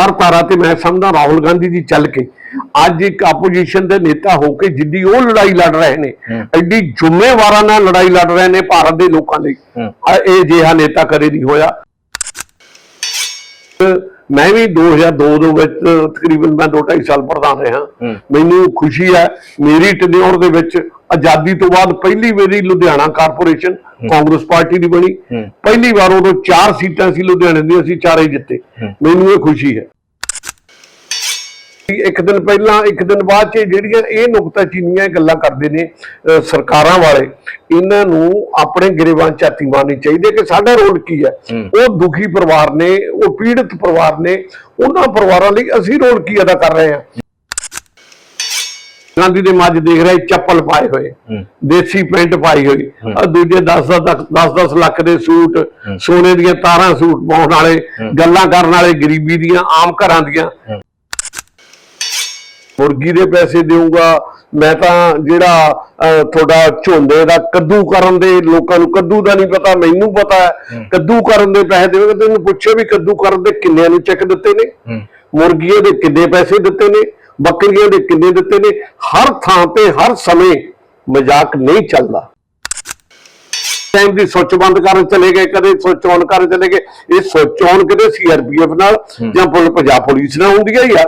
ਵਿਚਾਰਧਾਰਾ ਤੇ ਮੈਂ ਸਮਝਦਾ ਰਾਹੁਲ ਗਾਂਧੀ ਜੀ ਚੱਲ ਕੇ ਅੱਜ ਇੱਕ ਆਪੋਜੀਸ਼ਨ ਦੇ ਨੇਤਾ ਹੋ ਕੇ ਜਿੱਡੀ ਉਹ ਲੜਾਈ ਲੜ ਰਹੇ ਨੇ। ਐਡੀ ਜ਼ਿੰਮੇਵਾਰਾਂ ਨਾਲ ਲੜਾਈ ਲੜ ਰਹੇ ਨੇ ਭਾਰਤ ਦੇ ਲੋਕਾਂ ਲਈ। ਇਹ ਜਿਹਾ ਨੇਤਾ ਕਦੇ ਨਹੀਂ ਹੋਇਆ। ਮੈਂ ਵੀ 2002 ਦੇ ਵਿੱਚ ਤਕਰੀਬਨ ਮੈਂ 2.5 ਸਾਲ ਪ੍ਰਧਾਨ ਰਿਹਾ। ਮੈਨੂੰ ਖੁਸ਼ੀ ਹੈ ਮੇਰੀ ਟਨਿਓਰ ਦੇ ਵਿੱਚ ਆਜ਼ਾਦੀ ਤੋਂ ਬਾਅਦ ਪਹਿਲੀ ਵਾਰੀ ਲੁਧਿਆਣਾ ਕਾਰਪੋਰੇਸ਼ਨ ਕਾਂਗਰਸ ਪਾਰਟੀ ਦੀ ਬਣੀ। ਪਹਿਲੀ ਵਾਰ ਉਦੋਂ ਚਾਰ ਸੀਟਾਂ ਸੀ ਲੁਧਿਆਣੇ ਦੀਆਂ ਅਸੀਂ ਚਾਰੇ ਜਿੱਤੇ। ਮੈਨੂੰ ਇਹ ਖੁਸ਼ੀ ਹੈ ਇੱਕ ਦਿਨ ਪਹਿਲਾਂ ਇੱਕ ਦਿਨ ਬਾਅਦ ਚ ਜਿਹੜੀਆਂ ਇਹ ਨੁਕਤਾ ਚੀਨੀਆਂ ਗੱਲਾਂ ਕਰਦੇ ਨੇ ਸਰਕਾਰਾਂ ਵਾਲੇ ਇਹਨਾਂ ਨੂੰ ਆਪਣੇ ਗਰੀਬਾਂ ਝਾਤੀ ਮਾਰਨੀ ਚਾਹੀਦੀ ਕਿ ਸਾਡਾ ਰੋਲ ਕੀ ਹੈ। ਉਹ ਦੁਖੀ ਪਰਿਵਾਰ ਨੇ ਉਹ ਪੀੜਤ ਪਰਿਵਾਰ ਨੇ ਉਹਨਾਂ ਪਰਿਵਾਰਾਂ ਲਈ ਅਸੀਂ ਰੋਲ ਕੀ ਅਦਾ ਕਰ ਰਹੇ ਹਾਂ ਗਾਂਧੀ ਦੇ ਮੱਝ ਦੇਖ ਰਹੇ ਚੱਪਲ ਪਾਏ ਹੋਏ। ਦੇਸੀ ਪੈਂਟ ਪਾਈ ਹੋਈ ਆ ਦੂਜੇ 10 10 10 10 ਲੱਖ ਦੇ ਸੂਟ ਸੋਨੇ ਦੀਆਂ ਤਾਰਾਂ ਸੂਟ ਪਾਉਣ ਵਾਲੇ ਗੱਲਾਂ ਕਰਨ ਵਾਲੇ ਗਰੀਬੀ ਦੀਆਂ ਆਮ ਘਰਾਂ ਦੀਆਂ। ਮੁਰਗੀ ਦੇ ਪੈਸੇ ਦੇਊਗਾ। ਮੈਂ ਤਾਂ ਜਿਹੜਾ ਤੁਹਾਡਾ ਝੋਨੇ ਦਾ ਕੱਦੂ ਕਰਨ ਦੇ ਲੋਕਾਂ ਨੂੰ ਕੱਦੂ ਦਾ ਨਹੀਂ ਪਤਾ ਮੈਨੂੰ ਪਤਾ ਹੈ। ਕੱਦੂ ਕਰਨ ਦੇ ਪੈਸੇ ਦੇਵੇਗਾ ਤੈਨੂੰ ਪੁੱਛੋ ਵੀ ਕੱਦੂ ਕਰਨ ਦੇ ਕਿੰਨਿਆਂ ਨੂੰ ਚੈੱਕ ਦਿੱਤੇ ਨੇ। ਮੁਰਗੀਆਂ ਦੇ ਕਿੰਨੇ ਪੈਸੇ ਦਿੱਤੇ ਨੇ ਬੱਕਰੀਆਂ ਦੇ ਕਿੰਨੇ ਦਿੱਤੇ ਨੇ ਹਰ ਥਾਂ ਤੇ ਹਰ ਸਮੇਂ ਮਜ਼ਾਕ ਨਹੀਂ ਚੱਲਦਾ। ਟਾਈਮ ਦੀ ਸੁੱਚ ਬੰਦ ਕਰਨ ਚਲੇ ਗਏ ਕਦੇ ਸੁੱਚ ਔਨ ਕਰਨ ਚਲੇ ਗਏ। ਇਹ ਸੁੱਚ ਔਨ ਕਿਤੇ ਸੀਆਰਪੀਐਫ ਨਾਲ ਜਾਂ ਪੁਲ ਪੰਜਾਬ ਪੁਲਿਸ ਨਾਲ ਹੁੰਦੀਆਂ ਹੀ। ਆ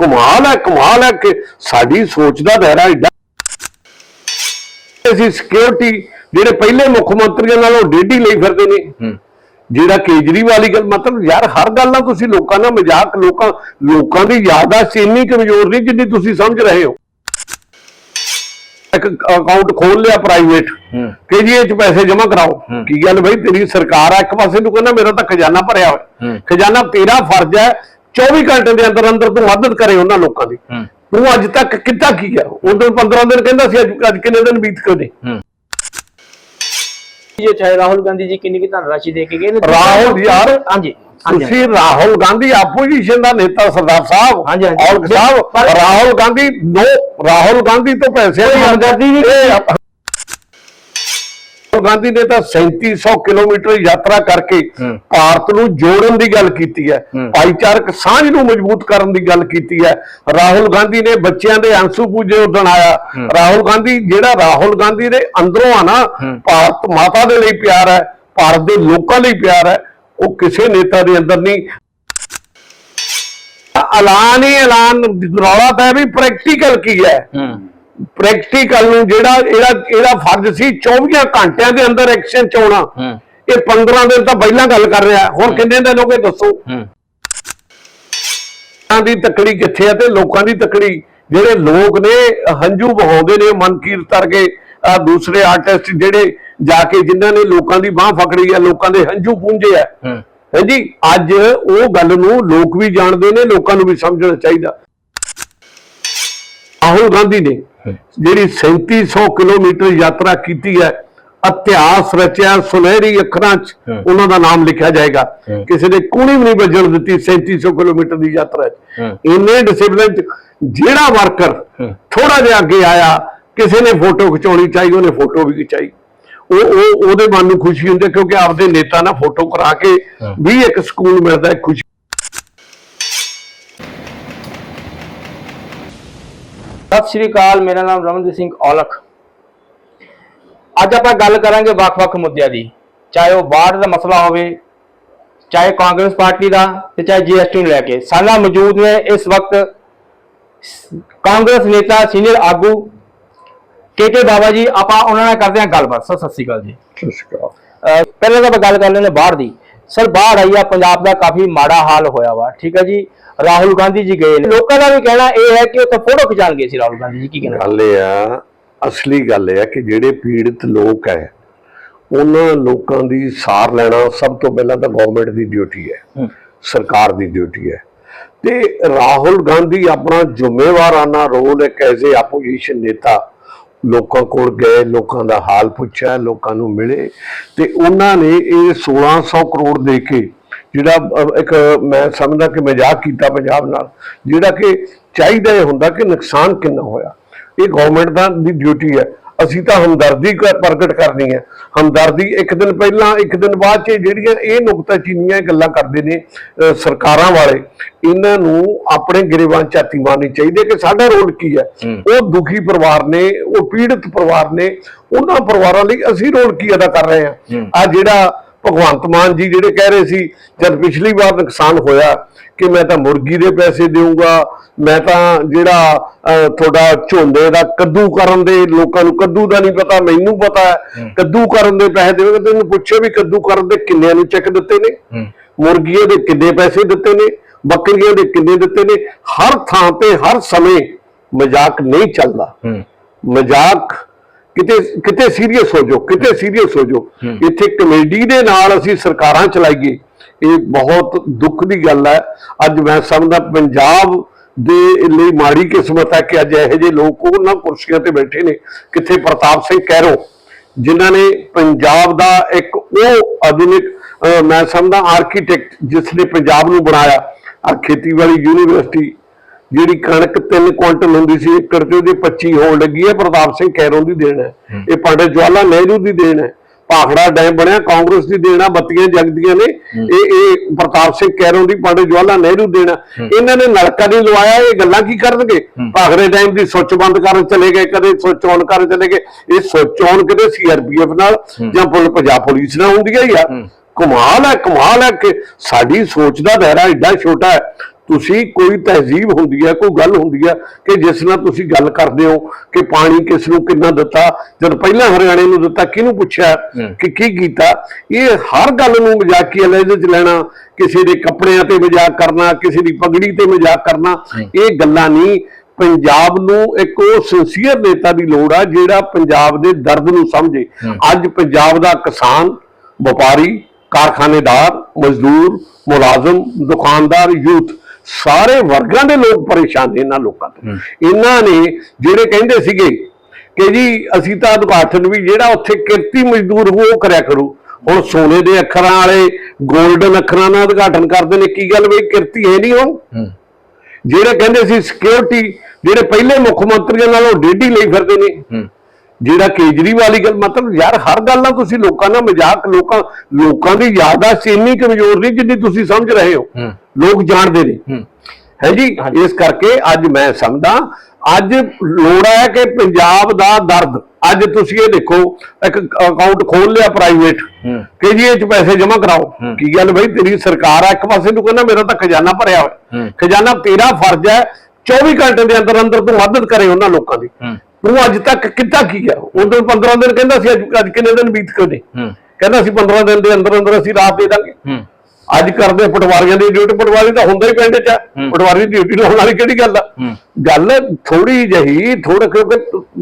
ਕਮਾਲ ਹੈ ਕਮਾਲ ਹੈ ਕਿ ਸਾਡੀ ਸੋਚ ਦਾ ਦਾਇਰਾ ਏਡਾ ਅਸੀਂ ਸਿਕਿਉਰਿਟੀ ਜਿਹੜੇ ਪਹਿਲੇ ਮੁੱਖ ਮੰਤਰੀਆਂ ਨਾਲੋਂ ਡੇਢੀ ਲਈ ਫਿਰਦੇ ਨੇ ਹੂੰ। ਜਿਹੜਾ ਕੇਜਰੀਵਾਲ ਵਾਲੀ ਗੱਲ ਮਤਲਬ ਯਾਰ ਹਰ ਗੱਲ ਨਾਲ ਤੁਸੀਂ ਲੋਕਾਂ ਨਾਲ ਮਜ਼ਾਕ ਲੋਕਾਂ ਲੋਕਾਂ ਦੀ ਯਾਦਾਸ਼ਤ ਇੰਨੀ ਕਮਜ਼ੋਰ ਨਹੀਂ ਜਿੰਨੀ ਤੁਸੀਂ ਸਮਝ ਰਹੇ ਹੋ ਇੱਕ ਅਕਾਊਂਟ ਖੋਲ ਲਿਆ ਪ੍ਰਾਈਵੇਟ ਹੂੰ। ਕਿ ਜੀ ਇਹ ਚ ਪੈਸੇ ਜਮ੍ਹਾਂ ਕਰਾਓ ਕੀ ਗੱਲ ਬਈ ਤੇਰੀ ਸਰਕਾਰ ਆ ਇੱਕ ਪਾਸੇ ਨੂੰ ਕਹਿੰਦਾ ਮੇਰਾ ਤਾਂ ਖਜ਼ਾਨਾ ਭਰਿਆ ਹੋਇਆ ਹੂੰ। ਖਜ਼ਾਨਾ ਤੇਰਾ ਫਰਜ਼ ਹੈ 24 ਘੰਟੇ ਦੇ ਅੰਦਰ ਅੰਦਰ ਤੂੰ ਮਦਦ ਕਰੇ ਉਹਨਾਂ ਲੋਕਾਂ ਦੀ। ਹੂੰ। ਤੂੰ ਅੱਜ ਤੱਕ ਕਿੱਦਾਂ ਕੀ ਹੈ ਉਦੋਂ 15 ਦਿਨ ਕਹਿੰਦਾ ਸੀ ਅੱਜ ਅੱਜ ਕਿੰਨੇ ਦਿਨ ਬੀਤ ਗਏ ਨੇ? ਜੋ ਚਾਹੇ ਰਾਹੁਲ ਗਾਂਧੀ ਜੀ ਕਿੰਨੀ ਕੀ ਧਨ ਰਾਸ਼ੀ ਦੇ ਕੇ ਗਏ ਨੇ ਰਾਹੁਲ ਯਾਰ ਹਾਂਜੀ ਹਾਂਜੀ। ਤੁਸੀਂ ਰਾਹੁਲ ਗਾਂਧੀ ਆਪੋਜੀਸ਼ਨ ਦਾ ਨੇਤਾ ਸਰਦਾਰ ਸਾਹਿਬ ਹਾਂਜੀ, ਸਾਹਿਬ ਰਾਹੁਲ ਗਾਂਧੀ ਨੋ ਰਾਹੁਲ ਗਾਂਧੀ ਤੋਂ ਪੈਸੇ ਨਹੀਂ। ਇਹ- ਰਾਹੁਲ ਗਾਂਧੀ ਨੇ ਤਾਂ 3700 ਕਿਲੋਮੀਟਰ ਯਾਤਰਾ ਕਰਕੇ। ਭਾਰਤ ਨੂੰ ਜੋੜਨ ਦੀ ਗੱਲ ਕੀਤੀ ਹੈ। ਭਾਈਚਾਰਕ ਸਾਂਝ ਨੂੰ ਮਜ਼ਬੂਤ ਕਰਨ ਦੀ ਗੱਲ ਕੀਤੀ ਹੈ ਰਾਹੁਲ ਗਾਂਧੀ ਨੇ ਬੱਚਿਆਂ ਦੇ ਅੰਸੂ ਪੂਜੇ ਉਦਣ ਆਇਆ ਰਾਹੁਲ ਗਾਂਧੀ ਜਿਹੜਾ ਰਾਹੁਲ ਗਾਂਧੀ ਦੇ ਅੰਦਰੋਂ ਆ ਨਾ। ਭਾਰਤ ਮਾਤਾ ਦੇ ਲਈ ਪਿਆਰ ਹੈ ਭਾਰਤ ਦੇ ਲੋਕਾਂ ਲਈ ਪਿਆਰ ਹੈ ਉਹ ਕਿਸੇ ਨੇਤਾ ਦੇ ਅੰਦਰ ਨਹੀਂ ਐਲਾਨ ਹੀ ਐਲਾਨ ਰੌਲਾ ਤਾਂ ਹੈ ਵੀ ਪ੍ਰੈਕਟੀਕਲ ਕੀ ਹੂੰ ਪ੍ਰੈਕਟੀਕਲ ਨੂੰ ਜਿਹੜਾ ਇਹਦਾ ਇਹਦਾ ਫਰਜ਼ ਸੀ 24 ਘੰਟਿਆਂ ਦੇ ਅੰਦਰ ਐਕਸ਼ਨ ਚ ਆਉਣਾ। ਇਹ 15 ਦਿਨ ਤਾਂ ਪਹਿਲਾਂ ਗੱਲ ਕਰ ਰਿਹਾ। ਹੁਣ ਕਿੰਨੇ ਦਿਨ ਹੋ ਗਏ ਦੱਸੋ? ਲੋਕਾਂ ਦੀ ਤਕੜੀ ਕਿੱਥੇ ਹੈ ਤੇ ਲੋਕਾਂ ਦੀ ਤਕੜੀ? ਜਿਹੜੇ ਲੋਕ ਨੇ ਹੰਝੂ ਵਹਾਉਂਦੇ ਨੇ ਮਨਕੀਰਤ ਕਰਕੇ ਆ ਦੂਸਰੇ ਆਰਟਿਸਟ ਜਿਹੜੇ ਜਾ ਕੇ ਜਿਨ੍ਹਾਂ ਨੇ ਲੋਕਾਂ ਦੀ ਬਾਹ ਫਕੜੀ ਹੈ ਲੋਕਾਂ ਦੇ ਹੰਝੂ ਪੂੰਝੇ ਹੈ ਹੂੰ। ਹੈ ਜੀ ਅੱਜ ਉਹ ਗੱਲ ਨੂੰ ਲੋਕ ਵੀ ਜਾਣਦੇ ਨੇ ਲੋਕਾਂ ਨੂੰ ਵੀ ਸਮਝਣਾ ਚਾਹੀਦਾ। ਰਾਹੁਲ ਗਾਂਧੀ ਨੇ ਜਿਹੜੀ 3700 ਕਿਲੋਮੀਟਰ ਯਾਤਰਾ ਕੀਤੀ ਹੈ ਇਤਿਹਾਸ ਰਚਿਆ ਸੁਨਹਿਰੀ ਅੱਖਰਾਂ 'ਚ। ਉਹਨਾਂ ਦਾ ਨਾਮ ਲਿਖਿਆ ਜਾਏਗਾ। ਕਿਸੇ ਦੇ ਕੂਣੀ ਵੀ ਨਹੀਂ ਵੱਜਣ ਦਿੱਤੀ 3700 ਕਿਲੋਮੀਟਰ ਦੀ ਯਾਤਰਾ 'ਚ। ਇੰਨੇ ਡਿਸਪਲਿਨ 'ਚ ਜਿਹੜਾ ਵਰਕਰ। ਥੋੜਾ ਜਿਹਾ ਅੱਗੇ ਆਇਆ ਕਿਸੇ ਨੇ ਫੋਟੋ ਖਿਚਾਉਣੀ ਚਾਹੀ ਉਹਨੇ ਫੋਟੋ ਵੀ ਖਿਚਾਈ ਉਹ ਉਹ ਉਹਦੇ ਮਨ ਨੂੰ ਖੁਸ਼ੀ ਹੁੰਦੀ ਹੈ ਕਿਉਂਕਿ ਆਪਦੇ ਨੇਤਾ ਨਾਲ ਫੋਟੋ ਕਰਾ ਕੇ। ਵੀ ਇੱਕ ਸਕੂਨ ਮਿਲਦਾ ਹੈ ਖੁਸ਼ੀ ਸਤਿ ਸ਼੍ਰੀ ਅਕਾਲ ਮੇਰਾ ਨਾਮ ਰਮਨਦੀਪ ਸਿੰਘ ਔਲਖ। ਅੱਜ ਆਪਾਂ ਗੱਲ ਕਰਾਂਗੇ ਵੱਖ-ਵੱਖ ਮੁੱਦਿਆਂ ਦੀ। ਚਾਹੇ ਉਹ ਵਾਰਡ ਦਾ ਮਸਲਾ ਹੋਵੇ ਚਾਹੇ ਕਾਂਗਰਸ ਪਾਰਟੀ ਦਾ ਤੇ ਚਾਹੇ ਜੀਐਸਟੀ ਨੂੰ ਲੈ ਕੇ। ਸਾਡਾ ਮੌਜੂਦ ਨੇ ਇਸ ਵਕਤ ਕਾਂਗਰਸ ਨੇਤਾ ਸੀਨੀਅਰ ਆਗੂ ਕੇਕੇ ਬਾਬਾ ਜੀ ਆਪਾਂ ਉਹਨਾਂ ਨਾਲ ਕਰਦੇ ਹਾਂ ਗੱਲਬਾਤ। ਸਰ ਸਤਿ ਸ਼੍ਰੀ ਅਕਾਲ ਜੀ। ਅਹ ਪਹਿਲਾਂ ਤਾਂ ਆਪਾਂ ਗੱਲ ਕਰ ਲੈਂਦੇ ਬਾਹਰ ਦੀ। ਸਰ ਬਾਹਰ ਆਈ ਆ ਪੰਜਾਬ ਦਾ ਕਾਫੀ ਮਾੜਾ ਹਾਲ ਹੋਇਆ ਵਾ। ਠੀਕ ਹੈ ਜੀ? ਰਾਹੁਲ ਗਾਂਧੀ ਜੀ ਗਏ ਨੇ। ਲੋਕਾਂ ਦਾ ਵੀ ਕਹਿਣਾ ਇਹ ਹੈ ਕਿ ਉੱਥੇ ਫੋਟੋ ਖਿਚਾਣ ਗਏ ਸੀ ਰਾਹੁਲ ਗਾਂਧੀ ਜੀ ਕੀ ਕਹਿਣਾ? ਗੱਲ ਇਹ ਆ ਅਸਲੀ ਗੱਲ ਇਹ ਆ ਕਿ ਜਿਹੜੇ ਪੀੜਤ ਲੋਕ ਹੈ ਉਹਨਾਂ ਲੋਕਾਂ ਦੀ ਸਾਰ ਲੈਣਾ ਸਭ ਤੋਂ ਪਹਿਲਾਂ ਤਾਂ ਗਵਰਨਮੈਂਟ ਦੀ ਡਿਊਟੀ ਹੈ ਹੂੰ। ਸਰਕਾਰ ਦੀ ਡਿਊਟੀ ਹੈ। ਤੇ ਰਾਹੁਲ ਗਾਂਧੀ ਆਪਣਾ ਜ਼ਿੰਮੇਵਾਰਾਨਾ ਰੋਲ ਇੱਕ ਐਜ਼ੇ ਆਪੋਜੀਸ਼ਨ ਨੇਤਾ ਲੋਕਾਂ ਕੋਲ ਗਏ ਲੋਕਾਂ ਦਾ ਹਾਲ ਪੁੱਛਿਆ ਲੋਕਾਂ ਨੂੰ ਮਿਲੇ ਤੇ ਉਹਨਾਂ ਨੇ ਇਹ 1600 ਕਰੋੜ ਦੇ ਕੇ ਜਿਹੜਾ ਇੱਕ ਮੈਂ ਸਮਝਦਾ ਕਿ ਮਜ਼ਾਕ ਕੀਤਾ ਪੰਜਾਬ ਨਾਲ ਜਿਹੜਾ ਕਿ ਚਾਹੀਦਾ ਇਹ ਹੁੰਦਾ ਕਿ ਨੁਕਸਾਨ ਕਿੰਨਾ ਹੋਇਆ। ਇਹ ਗਵਰਨਮੈਂਟ ਦਾ ਦੀ ਡਿਊਟੀ ਹੈ। ਅਸੀਂ ਤਾਂ ਹਮਦਰਦੀ ਪ੍ਰਗਟ ਕਰਨੀ ਹੈ। ਹਮਦਰਦੀ ਇੱਕ ਦਿਨ ਪਹਿਲਾਂ ਇੱਕ ਦਿਨ ਬਾਅਦ ਚ ਜਿਹੜੀਆਂ ਇਹ ਨੁਕਤਾਚੀਨੀਆਂ ਗੱਲਾਂ ਕਰਦੇ ਨੇ ਸਰਕਾਰਾਂ ਵਾਲੇ ਇਹਨਾਂ ਨੂੰ ਆਪਣੇ ਗਰੀਬਾਂ 'ਚ ਝਾਤੀ ਮਾਰਨੀ ਚਾਹੀਦੀ ਹੈ ਕਿ ਸਾਡਾ ਰੋਲ ਕੀ ਹੈ? ਉਹ ਦੁਖੀ ਪਰਿਵਾਰ ਨੇ ਉਹ ਪੀੜਤ ਪਰਿਵਾਰ ਨੇ ਉਹਨਾਂ ਪਰਿਵਾਰਾਂ ਲਈ ਅਸੀਂ ਰੋਲ ਕੀ ਅਦਾ ਕਰ ਰਹੇ ਹਾਂ। ਆ ਜਿਹੜਾ ਭਗਵੰਤ ਮਾਨ ਜੀ ਜਿਹੜੇ ਕਹਿ ਰਹੇ ਸੀ ਜਦ ਪਿਛਲੀ ਵਾਰ ਨੁਕਸਾਨ ਹੋਇਆ ਕਿ ਮੈਂ ਤਾਂ ਮੁਰਗੀ ਦੇ ਪੈਸੇ ਦੇਊਂਗਾ ਮੈਂ ਤਾਂ ਜਿਹੜਾ ਤੁਹਾਡਾ ਝੋਨੇ ਦਾ ਕੱਦੂ ਕਰਨ ਦੇ ਲੋਕਾਂ ਨੂੰ ਕੱਦੂ ਦਾ ਨਹੀਂ ਪਤਾ ਮੈਨੂੰ ਪਤਾ ਹੈ ਕੱਦੂ ਕਰਨ ਦੇ ਪੈਸੇ ਦੇਵੇਗਾ ਤੈਨੂੰ ਪੁੱਛਿਆ ਵੀ ਕੱਦੂ ਕਰਨ ਦੇ ਕਿੰਨਿਆਂ ਨੂੰ ਚੈੱਕ ਦਿੱਤੇ ਨੇ? ਮੁਰਗੀਆਂ ਦੇ ਕਿੰਨੇ ਪੈਸੇ ਦਿੱਤੇ ਨੇ? ਬੱਕਰੀਆਂ ਦੇ ਕਿੰਨੇ ਦਿੱਤੇ ਨੇ? ਹਰ ਥਾਂ ਤੇ ਹਰ ਸਮੇਂ ਮਜ਼ਾਕ ਨਹੀਂ ਚੱਲਦਾ। ਮਜ਼ਾਕ ਕਿਤੇ ਕਿਤੇ ਸੀਰੀਅਸ ਹੋ ਜਾਓ ਕਿਤੇ ਸੀਰੀਅਸ ਹੋ ਜਾਓ। ਇੱਥੇ ਕਮੇਡੀ ਦੇ ਨਾਲ ਅਸੀਂ ਸਰਕਾਰਾਂ ਚਲਾਈਏ ਇਹ ਬਹੁਤ ਦੁੱਖ ਦੀ ਗੱਲ ਹੈ। ਅੱਜ ਮੈਂ ਸਮਝਦਾ ਪੰਜਾਬ ਦੇ ਲਈ ਮਾੜੀ ਕਿਸਮਤ ਹੈ ਕਿ ਅੱਜ ਇਹੋ ਜਿਹੇ ਲੋਕ ਉਹਨਾਂ ਕੁਰਸੀਆਂ ਤੇ ਬੈਠੇ ਨੇ ਕਿੱਥੇ ਪ੍ਰਤਾਪ ਸਿੰਘ ਕੈਰੋ ਜਿਨ੍ਹਾਂ ਨੇ ਪੰਜਾਬ ਦਾ ਇੱਕ ਉਹ ਆਧੁਨਿਕ ਮੈਂ ਸਮਝਦਾ ਆਰਕੀਟੈਕਟ ਜਿਸ ਨੇ ਪੰਜਾਬ ਨੂੰ ਬਣਾਇਆ ਆ ਖੇਤੀਬਾੜੀ ਯੂਨੀਵਰਸਿਟੀ ਜਿਹੜੀ ਕਣਕ 3 ਕੁਇੰਟਲ ਹੁੰਦੀ ਸੀ ਏਕੜ ਤੇ ਉਹਦੀ 25 ਹੋਣ ਲੱਗੀ ਹੈ ਪ੍ਰਤਾਪ ਸਿੰਘ ਕੈਰੋਂ ਦੀ ਦੇਣ ਹੈ। ਇਹ ਪੰਡਿਤ ਜਵਾਹਰ ਨਹਿਰੂ ਦੀ ਦੇਣ ਹੈ। ਭਾਖੜਾ ਡੈਮ ਬਣਿਆ ਕਾਂਗਰਸ ਦੀ ਦੇਣ ਬੱਤੀਆਂ ਜਗਦੀਆਂ ਨੇ। ਇਹ ਇਹ ਪ੍ਰਤਾਪ ਸਿੰਘ ਕੈਰੋਂ ਦੀ ਪੰਡਿਤ ਜਵਾਹਰ ਨਹਿਰੂ ਦੇਣ। ਇਹਨਾਂ ਨੇ ਨਲਕਾ ਨਹੀਂ ਲਵਾਇਆ ਇਹ ਗੱਲਾਂ ਕੀ ਕਰਨਗੇ? ਭਾਖੜੇ ਡੈਮ ਦੀ ਸੁੱਚ ਬੰਦ ਕਰਨ ਚਲੇ ਗਏ ਕਦੇ ਸੁੱਚ ਔਨ ਕਰਨ ਚਲੇ ਗਏ। ਇਹ ਸੁੱਚ ਔਨ ਕਿਤੇ ਸੀਆਰਪੀਐਫ ਨਾਲ ਜਾਂ ਪੁਲ ਪੰਜਾਬ ਪੁਲਿਸ ਨਾਲ ਹੁੰਦੀਆਂ ਹੀ ਆ। ਕਮਾਲ ਹੈ ਕਮਾਲ ਹੈ ਕਿ ਸਾਡੀ ਸੋਚ ਦਾ ਦਾਇਰਾ ਏਡਾ ਛੋਟਾ ਹੈ। ਤੁਸੀਂ ਕੋਈ ਤਹਿਜ਼ੀਬ ਹੁੰਦੀ ਹੈ ਕੋਈ ਗੱਲ ਹੁੰਦੀ ਹੈ ਕਿ ਜਿਸ ਨਾਲ ਤੁਸੀਂ ਗੱਲ ਕਰਦੇ ਹੋ ਕਿ ਪਾਣੀ ਕਿਸ ਨੂੰ ਕਿੰਨਾ ਦਿੱਤਾ ਜਦ ਪਹਿਲਾਂ ਹਰਿਆਣੇ ਨੂੰ ਦਿੱਤਾ ਕਿਹਨੂੰ ਪੁੱਛਿਆ ਕਿ ਕੀ ਕੀਤਾ? ਇਹ ਹਰ ਗੱਲ ਨੂੰ ਮਜ਼ਾਕੀਆ ਲਹਿਜੇ ਚ ਲੈਣਾ ਕਿਸੇ ਦੇ ਕੱਪੜਿਆਂ ਤੇ ਮਜ਼ਾਕ ਕਰਨਾ ਕਿਸੇ ਦੀ ਪਗੜੀ ਤੇ ਮਜ਼ਾਕ ਕਰਨਾ ਇਹ ਗੱਲਾਂ ਨਹੀਂ। ਪੰਜਾਬ ਨੂੰ ਇੱਕ ਉਹ ਸਿੰਸੀਅਰ ਨੇਤਾ ਦੀ ਲੋੜ ਆ ਜਿਹੜਾ ਪੰਜਾਬ ਦੇ ਦਰਦ ਨੂੰ ਸਮਝੇ। ਅੱਜ ਪੰਜਾਬ ਦਾ ਕਿਸਾਨ ਵਪਾਰੀ ਕਾਰਖਾਨੇਦਾਰ ਮਜ਼ਦੂਰ ਮੁਲਾਜ਼ਮ ਦੁਕਾਨਦਾਰ ਯੂਥ ਸਾਰੇ ਵਰਗਾਂ ਦੇ ਲੋਕ ਪਰੇਸ਼ਾਨ ਨੇ ਇਹਨਾਂ ਲੋਕਾਂ ਤੋਂ। ਇਹਨਾਂ ਨੇ ਜਿਹੜੇ ਕਹਿੰਦੇ ਸੀਗੇ ਕਿ ਜੀ ਅਸੀਂ ਤਾਂ ਉਦਘਾਟਨ ਵੀ ਜਿਹੜਾ ਉੱਥੇ ਕਿਰਤੀ ਮਜ਼ਦੂਰ ਹੋ ਉਹ ਕਰਿਆ ਕਰੂ। ਹੁਣ ਸੋਨੇ ਦੇ ਅੱਖਰਾਂ ਵਾਲੇ 골ਡਨ ਅੱਖਰਾਂ ਨਾਲ ਉਦਘਾਟਨ ਕਰਦੇ ਨੇ ਕੀ ਗੱਲ ਬਈ ਕਿਰਤੀ ਹੈ ਨਹੀਂ ਉਹ? ਜਿਹੜੇ ਕਹਿੰਦੇ ਸੀ ਸਿਕਿਉਰਿਟੀ ਜਿਹੜੇ ਪਹਿਲੇ ਮੁੱਖ ਮੰਤਰੀਆਂ ਨਾਲੋਂ ਡੇਢੀ ਲਈ ਫਿਰਦੇ ਨੇ। ਜਿਹੜਾ ਕੇਜਰੀਵਾਲ ਦੀ ਗੱਲ ਮਤਲਬ ਯਾਰ ਹਰ ਗੱਲ ਨਾਲ ਤੁਸੀਂ ਲੋਕਾਂ ਨਾਲ ਮਜ਼ਾਕ ਲੋਕਾਂ ਲੋਕਾਂ ਦੀ ਯਾਦਾਸ਼ਤ ਇੰਨੀ ਕਮਜ਼ੋਰ ਨਹੀਂ ਜਿੰਨੀ ਤੁਸੀਂ ਸਮਝ ਰਹੇ ਹੋ। ਲੋਕ ਜਾਣਦੇ ਨੇ ਹੈ। ਜੀ ਇਸ ਕਰਕੇ ਅੱਜ ਮੈਂ ਸਮਝਦਾ ਅੱਜ ਲੋੜ ਹੈ ਕਿ ਪੰਜਾਬ ਦਾ ਦਰਦ ਅੱਜ ਤੁਸੀਂ ਇਹ ਦੇਖੋ ਇੱਕ ਅਕਾਊਂਟ ਖੋਲ ਲਿਆ ਪ੍ਰਾਈਵੇਟ ਕਿ ਜੀ ਇਹ ਚ ਪੈਸੇ ਜਮ੍ਹਾਂ ਕਰਾਓ। ਕੀ ਗੱਲ ਬਈ ਤੇਰੀ ਸਰਕਾਰ ਆ ਇੱਕ ਪਾਸੇ ਨੂੰ ਕਹਿੰਦਾ ਮੇਰਾ ਤਾਂ ਖਜ਼ਾਨਾ ਭਰਿਆ ਹੋਇਆ। ਖਜ਼ਾਨਾ ਤੇਰਾ ਫਰਜ਼ ਹੈ 24 ਘੰਟੇ ਦੇ ਅੰਦਰ ਅੰਦਰ ਤੂੰ ਮਦਦ ਕਰੇ ਉਹਨਾਂ ਲੋਕਾਂ ਦੀ। ਤੂੰ ਅੱਜ ਤੱਕ ਕਿੱਦਾਂ ਕੀ ਹੈ ਉਦੋਂ 15 ਦਿਨ ਕਹਿੰਦਾ ਸੀ ਅੱਜ ਅੱਜ ਕਿੰਨੇ ਦਿਨ ਬੀਤ ਗਏ ਨੇ? ਕਹਿੰਦਾ ਸੀ 15 ਦਿਨ ਦੇ ਅੰਦਰ ਅੰਦਰ ਅਸੀਂ ਰਾਤ ਦੇ ਦਾਂਗੇ। ਅੱਜ ਕਰਦੇ ਪਟਵਾਰੀਆਂ ਦੀ ਡਿਊਟੀ ਪਟਵਾਰੀ ਤਾਂ ਹੁੰਦਾ ਹੀ ਪਿੰਡ 'ਚ ਪਟਵਾਰੀ ਦੀ ਡਿਊਟੀ ਲਾਉਣ ਵਾਲੀ ਕਿਹੜੀ ਗੱਲ ਆ? ਗੱਲ ਥੋੜੀ ਜਹੀ ਥੋੜਾ ਕਿਉਂਕਿ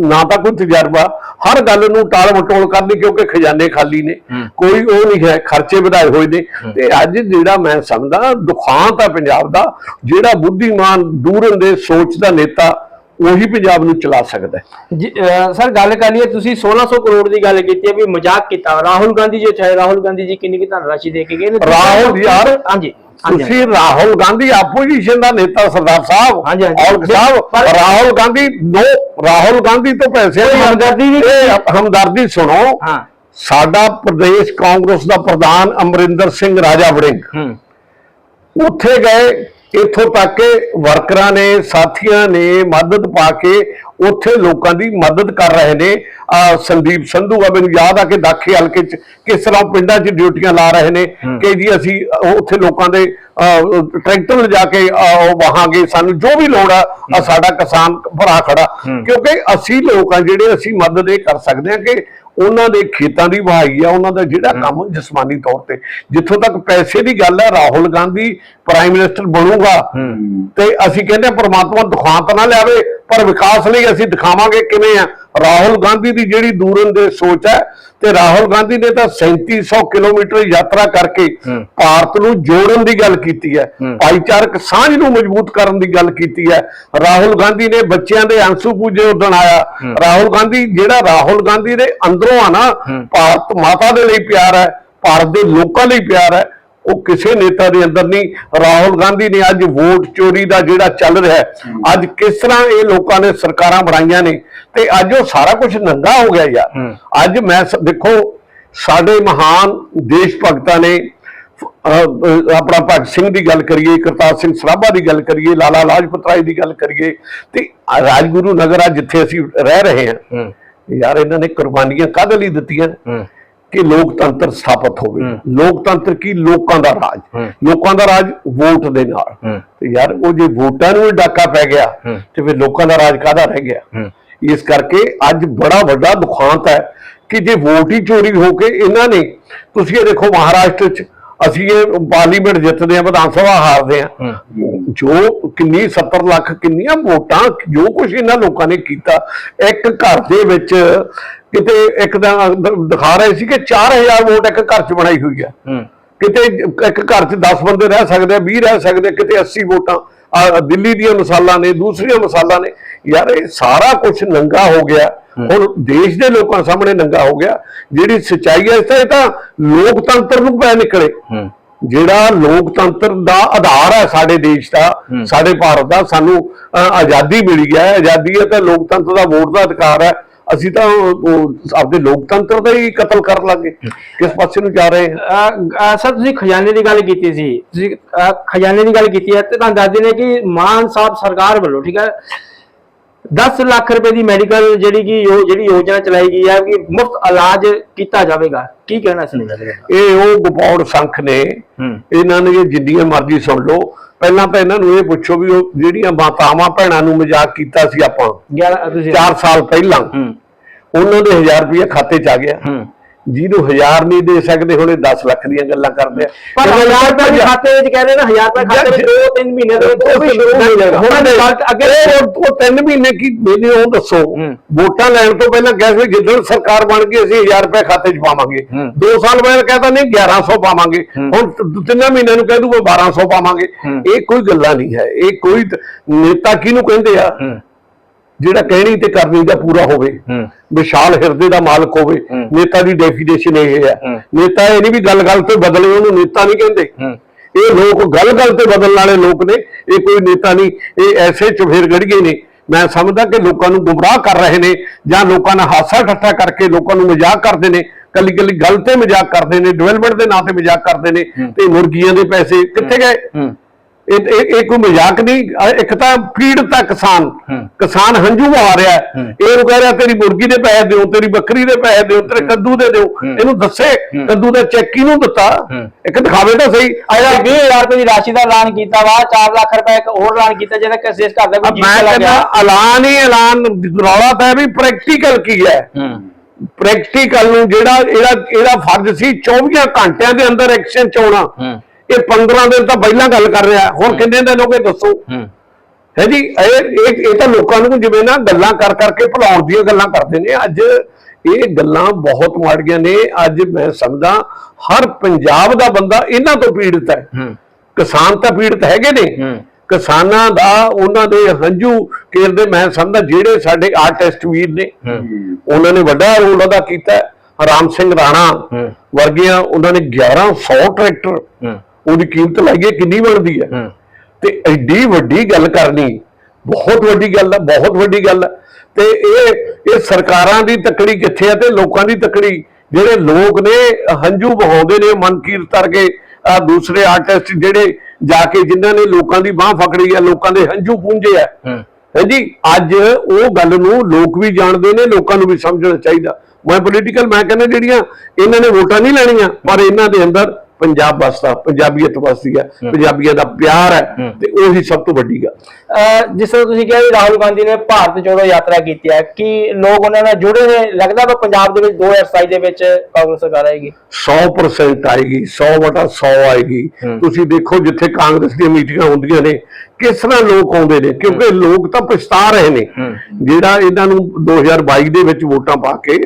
ਨਾ ਤਾਂ ਕੋਈ ਤਜਰਬਾ ਹਰ ਗੱਲ ਨੂੰ ਟਾਲ ਮਟੋਲ ਕਰਨੀ ਕਿਉਂਕਿ ਖਜ਼ਾਨੇ ਖਾਲੀ ਨੇ। ਕੋਈ ਉਹ ਨਹੀਂ ਹੈ ਖਰਚੇ ਵਧਾਏ ਹੋਏ ਨੇ। ਤੇ ਅੱਜ ਜਿਹੜਾ ਮੈਂ ਸਮਝਦਾ ਦੁਖਾਂਤ ਆ ਪੰਜਾਬ ਦਾ ਜਿਹੜਾ ਬੁੱਧੀਮਾਨ ਦੂਰਨ ਦੇ ਸੋਚ ਦਾ ਨੇਤਾ ਉਹੀ ਪੰਜਾਬ ਨੂੰ ਚਲਾ ਸਕਦਾ ਜੀ, ਸਰ ਗੱਲ ਕਰ ਲਈਏ ਤੁਸੀਂ 1600 ਕਰੋੜ ਦੀ ਗੱਲ ਕੀਤੀ ਹੈ ਵੀ ਮਜ਼ਾਕ ਕੀਤਾ। ਰਾਹੁਲ ਗਾਂਧੀ ਜੀ ਚਾਹੇ ਰਾਹੁਲ ਗਾਂਧੀ ਜੀ ਕਿੰਨੀ ਕੀ ਧਨਰਾਸ਼ੀ ਦੇ ਕੇ ਗਏ ਨੇ ਰਾਹੁਲ ਯਾਰ ਹਾਂਜੀ ਤੁਸੀਂ ਰਾਹੁਲ ਗਾਂਧੀ ਆਪੋਜੀਸ਼ਨ ਦਾ ਨੇਤਾ ਸਰਦਾਰ ਸਾਹਿਬ ਪਰ- ਰਾਹੁਲ ਗਾਂਧੀ ਨੋ ਰਾਹੁਲ ਗਾਂਧੀ ਤੋਂ ਪੈਸੇ ਹਮਦਰਦੀ ਇਹ ਹਮਦਰਦੀ ਸੁਣੋ ਹਾਂ। ਸਾਡਾ ਪ੍ਰਦੇਸ਼ ਕਾਂਗਰਸ ਦਾ ਪ੍ਰਧਾਨ ਅਮਰਿੰਦਰ ਸਿੰਘ ਰਾਜਾ ਵੜਿੰਗ। ਹੂੰ। ਉੱਥੇ ਗਏ ਇੱਥੋਂ ਤੱਕ ਕਿ ਵਰਕਰਾਂ ਨੇ ਸਾਥੀਆਂ ਨੇ ਮਦਦ ਪਾ ਕੇ ਉੱਥੇ ਲੋਕਾਂ ਦੀ ਮਦਦ ਕਰ ਰਹੇ ਨੇ। ਸੰਦੀਪ ਸੰਧੂ ਆ ਮੈਨੂੰ ਯਾਦ ਆ ਕਿ ਦਾਖੇ ਹਲਕੇ ਚ ਕਿਸ ਤਰ੍ਹਾਂ ਪਿੰਡਾਂ 'ਚ ਡਿਊਟੀਆਂ ਲਾ ਰਹੇ ਨੇ ਕਿ ਜੀ ਅਸੀਂ ਉੱਥੇ ਲੋਕਾਂ ਦੇ ਟਰੈਕਟਰ ਲਿਜਾ ਕੇ ਵਹਾਂਗੇ ਸਾਨੂੰ ਜੋ ਵੀ ਲੋੜ ਆ ਸਾਡਾ ਕਿਸਾਨ ਭਰਾ ਖੜਾ। ਕਿਉਂਕਿ ਅਸੀਂ ਲੋਕ ਆ ਜਿਹੜੇ ਅਸੀਂ ਮਦਦ ਇਹ ਕਰ ਸਕਦੇ ਹਾਂ ਕਿ ਉਹਨਾਂ ਦੇ ਖੇਤਾਂ ਦੀ ਵਹਾਈ ਆ ਉਹਨਾਂ ਦਾ ਜਿਹੜਾ ਕੰਮ ਜਿਸਮਾਨੀ ਤੌਰ ਤੇ। ਜਿੱਥੋਂ ਤੱਕ ਪੈਸੇ ਦੀ ਗੱਲ ਹੈ ਰਾਹੁਲ ਗਾਂਧੀ ਪ੍ਰਾਈਮ ਮਿਨਿਸਟਰ ਬਣੂਗਾ। ਤੇ ਅਸੀਂ ਕਹਿੰਦੇ ਹਾਂ ਪ੍ਰਮਾਤਮਾ ਦੁਖਾਂਤ ਨਾ ਲਿਆਵੇ ਪਰ ਵਿਕਾਸ ਲਈ ਅਸੀਂ ਦਿਖਾਵਾਂਗੇ ਕਿਵੇਂ ਆ। ਰਾਹੁਲ ਗਾਂਧੀ ਦੀ ਜਿਹੜੀ ਦੂਰਨ ਦੇ ਸੋਚ ਹੈ ਤੇ ਰਾਹੁਲ ਗਾਂਧੀ ਨੇ ਤਾਂ 3700 ਕਿਲੋਮੀਟਰ ਯਾਤਰਾ ਕਰਕੇ ਭਾਰਤ ਨੂੰ ਜੋੜਨ ਦੀ ਗੱਲ ਕੀਤੀ ਹੈ। ਭਾਈਚਾਰਕ ਸਾਂਝ ਨੂੰ ਮਜ਼ਬੂਤ ਕਰਨ ਦੀ ਗੱਲ ਕੀਤੀ ਹੈ। ਰਾਹੁਲ ਗਾਂਧੀ ਨੇ ਬੱਚਿਆਂ ਦੇ ਅੰਸੂ ਪੂਜੇ ਉਦਣ ਆਇਆ। ਰਾਹੁਲ ਗਾਂਧੀ ਜਿਹੜਾ ਰਾਹੁਲ ਗਾਂਧੀ ਦੇ ਅੰਦਰੋਂ ਆ ਨਾ ਭਾਰਤ ਮਾਤਾ ਦੇ ਲਈ ਪਿਆਰ ਹੈ ਭਾਰਤ ਦੇ ਲੋਕਾਂ ਲਈ ਪਿਆਰ ਹੈ। ਉਹ ਕਿਸੇ ਨੇਤਾ ਦੇ ਅੰਦਰ ਨਹੀਂ ਰਾਹੁਲ ਗਾਂਧੀ ਨੇ ਅੱਜ ਵੋਟ ਚੋਰੀ ਦਾ ਜਿਹੜਾ ਚੱਲ ਰਿਹਾ ਅੱਜ ਕਿਸ ਤਰ੍ਹਾਂ ਇਹ ਲੋਕਾਂ ਨੇ ਸਰਕਾਰਾਂ ਬਣਾਈਆਂ ਨੇ ਤੇ ਅੱਜ ਉਹ ਸਾਰਾ ਕੁਝ ਨੰਗਾ ਹੋ ਗਿਆ ਯਾਰ। ਅੱਜ ਮੈਂ ਦੇਖੋ ਸਾਡੇ ਮਹਾਨ ਦੇਸ਼ ਭਗਤਾਂ ਨੇ ਆਪਣਾ ਭਗਤ ਸਿੰਘ ਦੀ ਗੱਲ ਕਰੀਏ ਕਰਤਾਰ ਸਿੰਘ ਸਰਾਭਾ ਦੀ ਗੱਲ ਕਰੀਏ ਲਾਲਾ ਲਾਜਪਤ ਰਾਏ ਦੀ ਗੱਲ ਕਰੀਏ ਤੇ ਰਾਜਗੁਰੂ ਨਗਰ ਆ ਜਿੱਥੇ ਅਸੀਂ ਰਹਿ ਰਹੇ ਹਾਂ। ਯਾਰ ਇਹਨਾਂ ਨੇ ਕੁਰਬਾਨੀਆਂ ਕਾਹਦੇ ਲਈ ਦਿੱਤੀਆਂ? ਕਿ ਲੋਕਤੰਤਰ ਸਥਾਪਿਤ ਹੋਵੇ। ਲੋਕਤੰਤਰ ਕੀ? ਲੋਕਾਂ ਦਾ ਰਾਜ। ਲੋਕਾਂ ਦਾ ਰਾਜ ਵੋਟ ਦੇ ਨਾਲ। ਤੇ ਯਾਰ ਉਹ ਜੇ ਵੋਟਾਂ ਨੂੰ ਡਾਕਾ ਪੈ ਗਿਆ। ਤੇ ਫਿਰ ਲੋਕਾਂ ਦਾ ਰਾਜ ਕਾਹਦਾ ਰਹਿ ਗਿਆ? ਇਸ ਕਰਕੇ ਅੱਜ ਬੜਾ ਵੱਡਾ ਦੁਖਾਂਤ ਹੈ ਕਿ ਜੇ ਵੋਟ ਹੀ ਚੋਰੀ ਹੋ ਕੇ ਇਹਨਾਂ ਨੇ ਤੁਸੀਂ ਇਹ ਦੇਖੋ ਮਹਾਰਾਸ਼ਟਰ ਚ ਅਸੀਂ ਇਹ ਪਾਰਲੀਮੈਂਟ ਜਿੱਤਦੇ ਆ ਵਿਧਾਨ ਸਭਾ ਹਾਰਦੇ ਆ ਜੋ ਕਿੰਨੀ 70 ਲੱਖ ਕਿੰਨੀਆਂ ਵੋਟਾਂ ਜੋ ਕੁਝ ਇਹਨਾਂ ਲੋਕਾਂ ਨੇ ਕੀਤਾ ਇੱਕ ਘਰ ਦੇ ਵਿੱਚ ਕਿਤੇ ਇੱਕ ਦਾ ਦਿਖਾ ਰਹੇ ਸੀ ਕਿ 4000 ਵੋਟ ਇੱਕ ਘਰ 'ਚ ਬਣਾਈ ਹੋਈ ਹੈ। ਕਿਤੇ ਇੱਕ ਘਰ 'ਚ 10 ਬੰਦੇ ਰਹਿ ਸਕਦੇ ਆ 20 ਰਹਿ ਸਕਦੇ ਕਿਤੇ 80 ਵੋਟਾਂ। ਦਿੱਲੀ ਦੀਆਂ ਮਿਸਾਲਾਂ ਨੇ ਦੂਸਰੀਆਂ ਮਿਸਾਲਾਂ ਨੇ। ਯਾਰ ਇਹ ਸਾਰਾ ਕੁਝ ਨੰਗਾ ਹੋ ਗਿਆ। ਹੁਣ ਦੇਸ਼ ਦੇ ਲੋਕਾਂ ਸਾਹਮਣੇ ਨੰਗਾ ਹੋ ਗਿਆ। ਜਿਹੜੀ ਸੱਚਾਈ ਹੈ ਤਾਂ ਇਹ ਤਾਂ ਲੋਕਤੰਤਰ ਨੂੰ ਪੈ ਨਿਕਲੇ। ਜਿਹੜਾ ਲੋਕਤੰਤਰ ਦਾ ਆਧਾਰ ਹੈ ਸਾਡੇ ਦੇਸ਼ ਦਾ ਸਾਡੇ ਭਾਰਤ ਦਾ ਸਾਨੂੰ ਆਜ਼ਾਦੀ ਮਿਲੀ ਹੈ। ਆਜ਼ਾਦੀ ਹੈ ਤਾਂ ਲੋਕਤੰਤਰ ਦਾ ਵੋਟ ਦਾ ਅਧਿਕਾਰ ਹੈ। ਅਸੀਂ ਤਾਂ ਆਪਦੇ ਲੋਕਤੰਤਰ ਦਾ ਹੀ ਕਤਲ ਕਰਨ ਲੱਗੇ ਕਿਸ ਪਾਸੇ ਨੂੰ ਜਾ ਰਹੇ ਹਾਂ ਸਰ ਤੁਸੀਂ ਖਜ਼ਾਨੇ ਦੀ ਗੱਲ ਕੀਤੀ ਸੀ। ਤੁਸੀਂ ਖਜ਼ਾਨੇ ਦੀ ਗੱਲ ਕੀਤੀ ਹੈ ਤੇ ਤੁਹਾਨੂੰ ਦੱਸ ਦਿੰਦੇ ਕਿ ਮਾਨ ਸਾਹਿਬ ਸਰਕਾਰ ਵੱਲੋਂ ਠੀਕ ਹੈ 10 ਲੱਖ ਰੁਪਏ ਦੀ ਮੈਡੀਕਲ ਜਿਹੜੀ ਕਿ ਯੋ- ਜਿਹੜੀ ਯੋਜਨਾ ਚਲਾਈ ਗਈ ਹੈ ਕਿ ਮੁਫਤ ਇਲਾਜ ਕੀਤਾ ਜਾਵੇਗਾ। ਕੀ ਕਹਿਣਾ ਇਸ ਇਹ ਉਹ ਗਪੌੜ ਸੰਖ ਨੇ। ਇਹਨਾਂ ਨੇ ਜਿੰਨੀਆਂ ਮਰਜ਼ੀ ਸੁਣ ਲਓ। ਪਹਿਲਾਂ ਤਾਂ ਇਹਨਾਂ ਨੂੰ ਇਹ ਪੁੱਛੋ ਵੀ ਉਹ ਜਿਹੜੀਆਂ ਮਾਤਾਵਾਂ ਭੈਣਾਂ ਨੂੰ ਮਜ਼ਾਕ ਕੀਤਾ ਸੀ ਆਪਾਂ 11 ਤੁਸੀਂ 4 ਸਾਲ ਪਹਿਲਾਂ ਉਹਨਾਂ ਦੇ 1000 ਰੁਪਏ ਖਾਤੇ 'ਚ ਆ ਗਿਆ। ਜਿਹਨੂੰ 1000 ਨਹੀਂ ਦੇ ਸਕਦੇ ਹੁਣੇ 10 ਲੱਖ ਦੀਆਂ ਗੱਲਾਂ ਕਰਦੇ ਆ। ਪਰ ਜਦੋਂ 1000 ਰੁਪਏ ਵੀ ਪੰਜਾਹ- ਖਾਤੇ ਵਿੱਚ ਕਹਿੰਦੇ ਨਾ 1000 ਰੁਪਏ ਖਾਤੇ ਵਿੱਚ 2-3 ਮਹੀਨੇ ਦੇ ਵਿੱਚ ਉਹ ਵੀ ਸ਼ੁਰੂ ਹੋ ਜਾਏਗਾ। ਹੁਣ। ਗੱਲ ਅੱਗੇ ਉਹ ਉਹ ਤਿੰਨ ਮਹੀਨੇ ਕੀ ਮੈਨੂੰ ਉਹ ਦੱਸੋ। ਵੋਟਾਂ ਲੈਣ ਤੋਂ ਪਹਿਲਾਂ ਕਿਹਾ ਸੀ ਜਿੱਦਣ ਸਰਕਾਰ ਬਣ ਗਈ ਅਸੀਂ 1000 ਰੁਪਏ ਖਾਤੇ 'ਚ ਪਾਵਾਂਗੇ। ਹੂੰ। 2 ਸਾਲ ਬਾਅਦ ਕਹਿੰਦਾ ਨਹੀਂ 1100 ਪਾਵਾਂਗੇ। ਹੁਣ ਤਿੰਨਾਂ ਮਹੀਨਿਆਂ ਨੂੰ ਕਹਿ ਦੂਗਾ 1200 ਪਾਵਾਂਗੇ। ਇਹ ਕੋਈ ਗੱਲਾਂ ਨਹੀਂ ਹੈ। ਇਹ ਕੋਈ ਨੇਤਾ ਕਿਹਨੂੰ ਕਹਿੰਦੇ ਆ? ਜਿਹੜਾ ਕਹਿਣੀ ਤੇ ਕਰਨੀ ਦਾ ਪੂਰਾ ਹੋਵੇ ਵਿਸ਼ਾਲ ਹਿਰਦੇ ਦਾ ਮਾਲਕ ਹੋਵੇ। ਨੇਤਾ ਦੀ ਡੈਫੀਨੇਸ਼ਨ ਇਹ ਹੈ। ਨੇਤਾ ਇਹ ਨਹੀਂ ਵੀ ਗੱਲ ਗੱਲ ਤੇ ਬਦਲੇ ਉਹਨੂੰ ਨੇਤਾ ਨਹੀਂ ਕਹਿੰਦੇ। ਇਹ ਲੋਕ ਗੱਲ ਗੱਲ ਤੇ ਬਦਲਣ ਵਾਲੇ ਲੋਕ ਨੇ ਇਹ ਕੋਈ ਨੇਤਾ ਨਹੀਂ ਇਹ ਐਸੇ ਚੁਫੇਰ ਗੜੀਏ ਨੇ। ਮੈਂ ਸਮਝਦਾ ਕਿ ਲੋਕਾਂ ਨੂੰ ਗੁੰਮਰਾਹ ਕਰ ਰਹੇ ਨੇ ਜਾਂ ਲੋਕਾਂ ਨਾਲ ਹਾਸਾ ਠੱਠਾ ਕਰਕੇ ਲੋਕਾਂ ਨੂੰ ਮਜ਼ਾਕ ਕਰਦੇ ਨੇ ਕੱਲੀ ਕੱਲੀ ਗੱਲ ਤੇ ਮਜ਼ਾਕ ਕਰਦੇ ਨੇ ਡਿਵੈਲਪਮੈਂਟ ਦੇ ਨਾਂ ਤੇ ਮਜ਼ਾਕ ਕਰਦੇ ਨੇ ਤੇ ਮੁਰਗੀਆਂ ਦੇ ਪੈਸੇ ਕਿੱਥੇ ਗਏ? ਇਹ ਇਹ ਇਹ ਕੋਈ ਮਜ਼ਾਕ ਨਹੀਂ ਇੱਕ ਤਾਂ ਪੀੜਤਾ ਕਿਸਾਨ। ਕਿਸਾਨ ਹੰਝੂ ਵਹਾ ਰਿਹਾ ਹੈ। ਹੂੰ। ਇਹਨੂੰ ਕਹਿ ਰਿਹਾ ਤੇਰੀ ਮੁਰਗੀ ਦੇ ਪੈਸੇ ਦਿਓ ਤੇਰੀ ਬੱਕਰੀ ਦੇ ਪੈਸੇ ਦਿਓ ਤੇਰੇ ਕੱਦੂ ਦੇ ਦਿਓ। ਇਹਨੂੰ ਦੱਸੇ ਕੱਦੂ ਦਾ ਚੈੱਕ ਕਿਹਨੂੰ ਦਿੱਤਾ। ਇੱਕ ਦਿਖਾਵੇ ਤਾਂ ਸਹੀ। ਅਜਾ 20000 ਰੁਪਏ ਦੀ ਰਾਸ਼ੀ ਦਾ ਐਲਾਨ ਕੀਤਾ ਵਾ 4 ਲੱਖ ਰੁਪਏ ਇੱਕ ਹੋਰ ਐਲਾਨ ਕੀਤਾ ਜਿਹਦਾ ਕਿ ਇਸ ਘਰ ਦਾ ਕੋਈ ਕਹਿੰਦਾ ਗਿਆ। ਐਲਾਨ ਹੀ ਐਲਾਨ ਰੌਲਾ ਤਾਂ ਹੈ ਵੀ ਪ੍ਰੈਕਟੀਕਲ ਕੀ ਹੈ। ਪ੍ਰੈਕਟੀਕਲ ਨੂੰ ਜਿਹੜਾ ਇਹਦਾ ਇਹਦਾ ਫਰਜ਼ ਸੀ 24 ਘੰਟਿਆਂ ਦੇ ਅੰਦਰ ਐਕਸ਼ਨ ਚ ਆਉਣਾ। ਇਹ 15 ਦਿਨ ਤਾਂ ਪਹਿਲਾਂ ਗੱਲ ਕਰ ਰਿਹਾ। ਹੁਣ ਕਿੰਨੇ ਦਿਨ ਹੋ ਗਏ ਦੱਸੋ? ਹੂੰ। ਜੀ ਇਹ ਇਹ ਤਾਂ ਲੋਕਾਂ ਨੂੰ ਜਿਵੇਂ ਨਾ ਗੱਲਾਂ ਕਰ ਕਰਕੇ ਭੁਲਾਉਣ ਦੀਆਂ ਗੱਲਾਂ ਕਰਦੇ ਨੇ। ਅੱਜ ਇਹ ਗੱਲਾਂ ਬਹੁਤ ਮਾੜੀਆਂ ਨੇ। ਅੱਜ ਮੈਂ ਸਮਝਦਾ ਹਰ ਪੰਜਾਬ ਦਾ ਬੰਦਾ ਇਹਨਾਂ ਤੋਂ ਪੀੜਤ ਹੈ। ਕਿਸਾਨ ਤਾਂ ਪੀੜਤ ਹੈਗੇ ਨੇ। ਕਿਸਾਨਾਂ ਦਾ ਉਹਨਾਂ ਦੇ ਹੰਝੂ ਕੇਰਦੇ ਮੈਂ ਸਮਝਦਾ ਜਿਹੜੇ ਸਾਡੇ ਆਰਟਿਸਟ ਵੀਰ ਨੇ ਉਹਨਾਂ ਨੇ ਵੱਡਾ ਰੋਲ ਅਦਾ ਕੀਤਾ। ਰਾਮ ਸਿੰਘ ਰਾਣਾ। ਵਰਗੀਆਂ ਉਹਨਾਂ ਨੇ 1100 ਟਰੈਕਟਰ ਉਹਦੀ ਕੀਮਤ ਲਾਈਏ ਕਿੰਨੀ ਬਣਦੀ ਹੈ। ਤੇ ਐਡੀ ਵੱਡੀ ਗੱਲ ਕਰਨੀ ਬਹੁਤ ਵੱਡੀ ਗੱਲ ਹੈ ਬਹੁਤ ਵੱਡੀ ਗੱਲ ਹੈ। ਤੇ ਇਹ ਇਹ ਸਰਕਾਰਾਂ ਦੀ ਤਕੜੀ ਕਿੱਥੇ ਹੈ ਤੇ ਲੋਕਾਂ ਦੀ ਤਕੜੀ? ਜਿਹੜੇ ਲੋਕ ਨੇ ਹੰਝੂ ਵਹਾਉਂਦੇ ਨੇ ਮਨਕੀਰਤ ਕਰਕੇ ਆ ਦੂਸਰੇ ਆਰਟਿਸਟ ਜਿਹੜੇ ਜਾ ਕੇ ਜਿਨ੍ਹਾਂ ਨੇ ਲੋਕਾਂ ਦੀ ਬਾਹ ਫਕੜੀ ਹੈ ਲੋਕਾਂ ਦੇ ਹੰਝੂ ਪੂੰਝੇ ਹੈ। ਜੀ? ਅੱਜ ਉਹ ਗੱਲ ਨੂੰ ਲੋਕ ਵੀ ਜਾਣਦੇ ਨੇ ਲੋਕਾਂ ਨੂੰ ਵੀ ਸਮਝਣਾ ਚਾਹੀਦਾ। ਮੈਂ ਪੋਲੀਟੀਕਲ ਮੈਂ ਕਹਿੰਦਾ ਜਿਹੜੀਆਂ ਇਹਨਾਂ ਨੇ ਵੋਟਾਂ ਨਹੀਂ ਲੈਣੀਆਂ ਪਰ ਇਹਨਾਂ ਦੇ ਅੰਦਰ ਪੰਜਾਬ ਵਸਦਾ ਪੰਜਾਬੀਅਤ ਵਸਦੀ ਹੈ। ਪੰਜਾਬੀਆਂ ਦਾ ਪਿਆਰ ਹੈ ਤੇ ਉਹੀ ਸਭ ਤੋਂ ਵੱਡੀ ਗੱਲ। ਜਿਸ ਤਰ੍ਹਾਂ ਤੁਸੀਂ ਕਿਹਾ ਰਾਹੁਲ ਗਾਂਧੀ ਨੇ ਭਾਰਤ ਜੋੜੋ ਯਾਤਰਾ ਕੀਤੀ ਹੈ ਕਿ ਲੋਕ ਉਹਨਾਂ ਨਾਲ ਜੁੜੇ ਨੇ ਲੱਗਦਾ ਵਾ ਪੰਜਾਬ ਦੇ ਵਿੱਚ 2027 ਦੇ ਵਿੱਚ ਕਾਂਗਰਸ ਸਰਕਾਰ ਆਏਗੀ? 100% ਆਏਗੀ 100 ਵਟਾ 100 ਆਏਗੀ। ਤੁਸੀਂ ਦੇਖੋ ਜਿੱਥੇ ਕਾਂਗਰਸ ਦੀਆਂ ਮੀਟਿੰਗਾਂ ਹੁੰਦੀਆਂ ਨੇ ਕਿਸ ਤਰ੍ਹਾਂ ਲੋਕ ਆਉਂਦੇ ਨੇ ਕਿਉਂਕਿ ਲੋਕ ਤਾਂ ਪਛਤਾ ਰਹੇ ਨੇ। ਜਿਹੜਾ ਇਹਨਾਂ ਨੂੰ 2022 ਦੇ ਵਿੱਚ ਵੋਟਾਂ ਪਾ ਕੇ।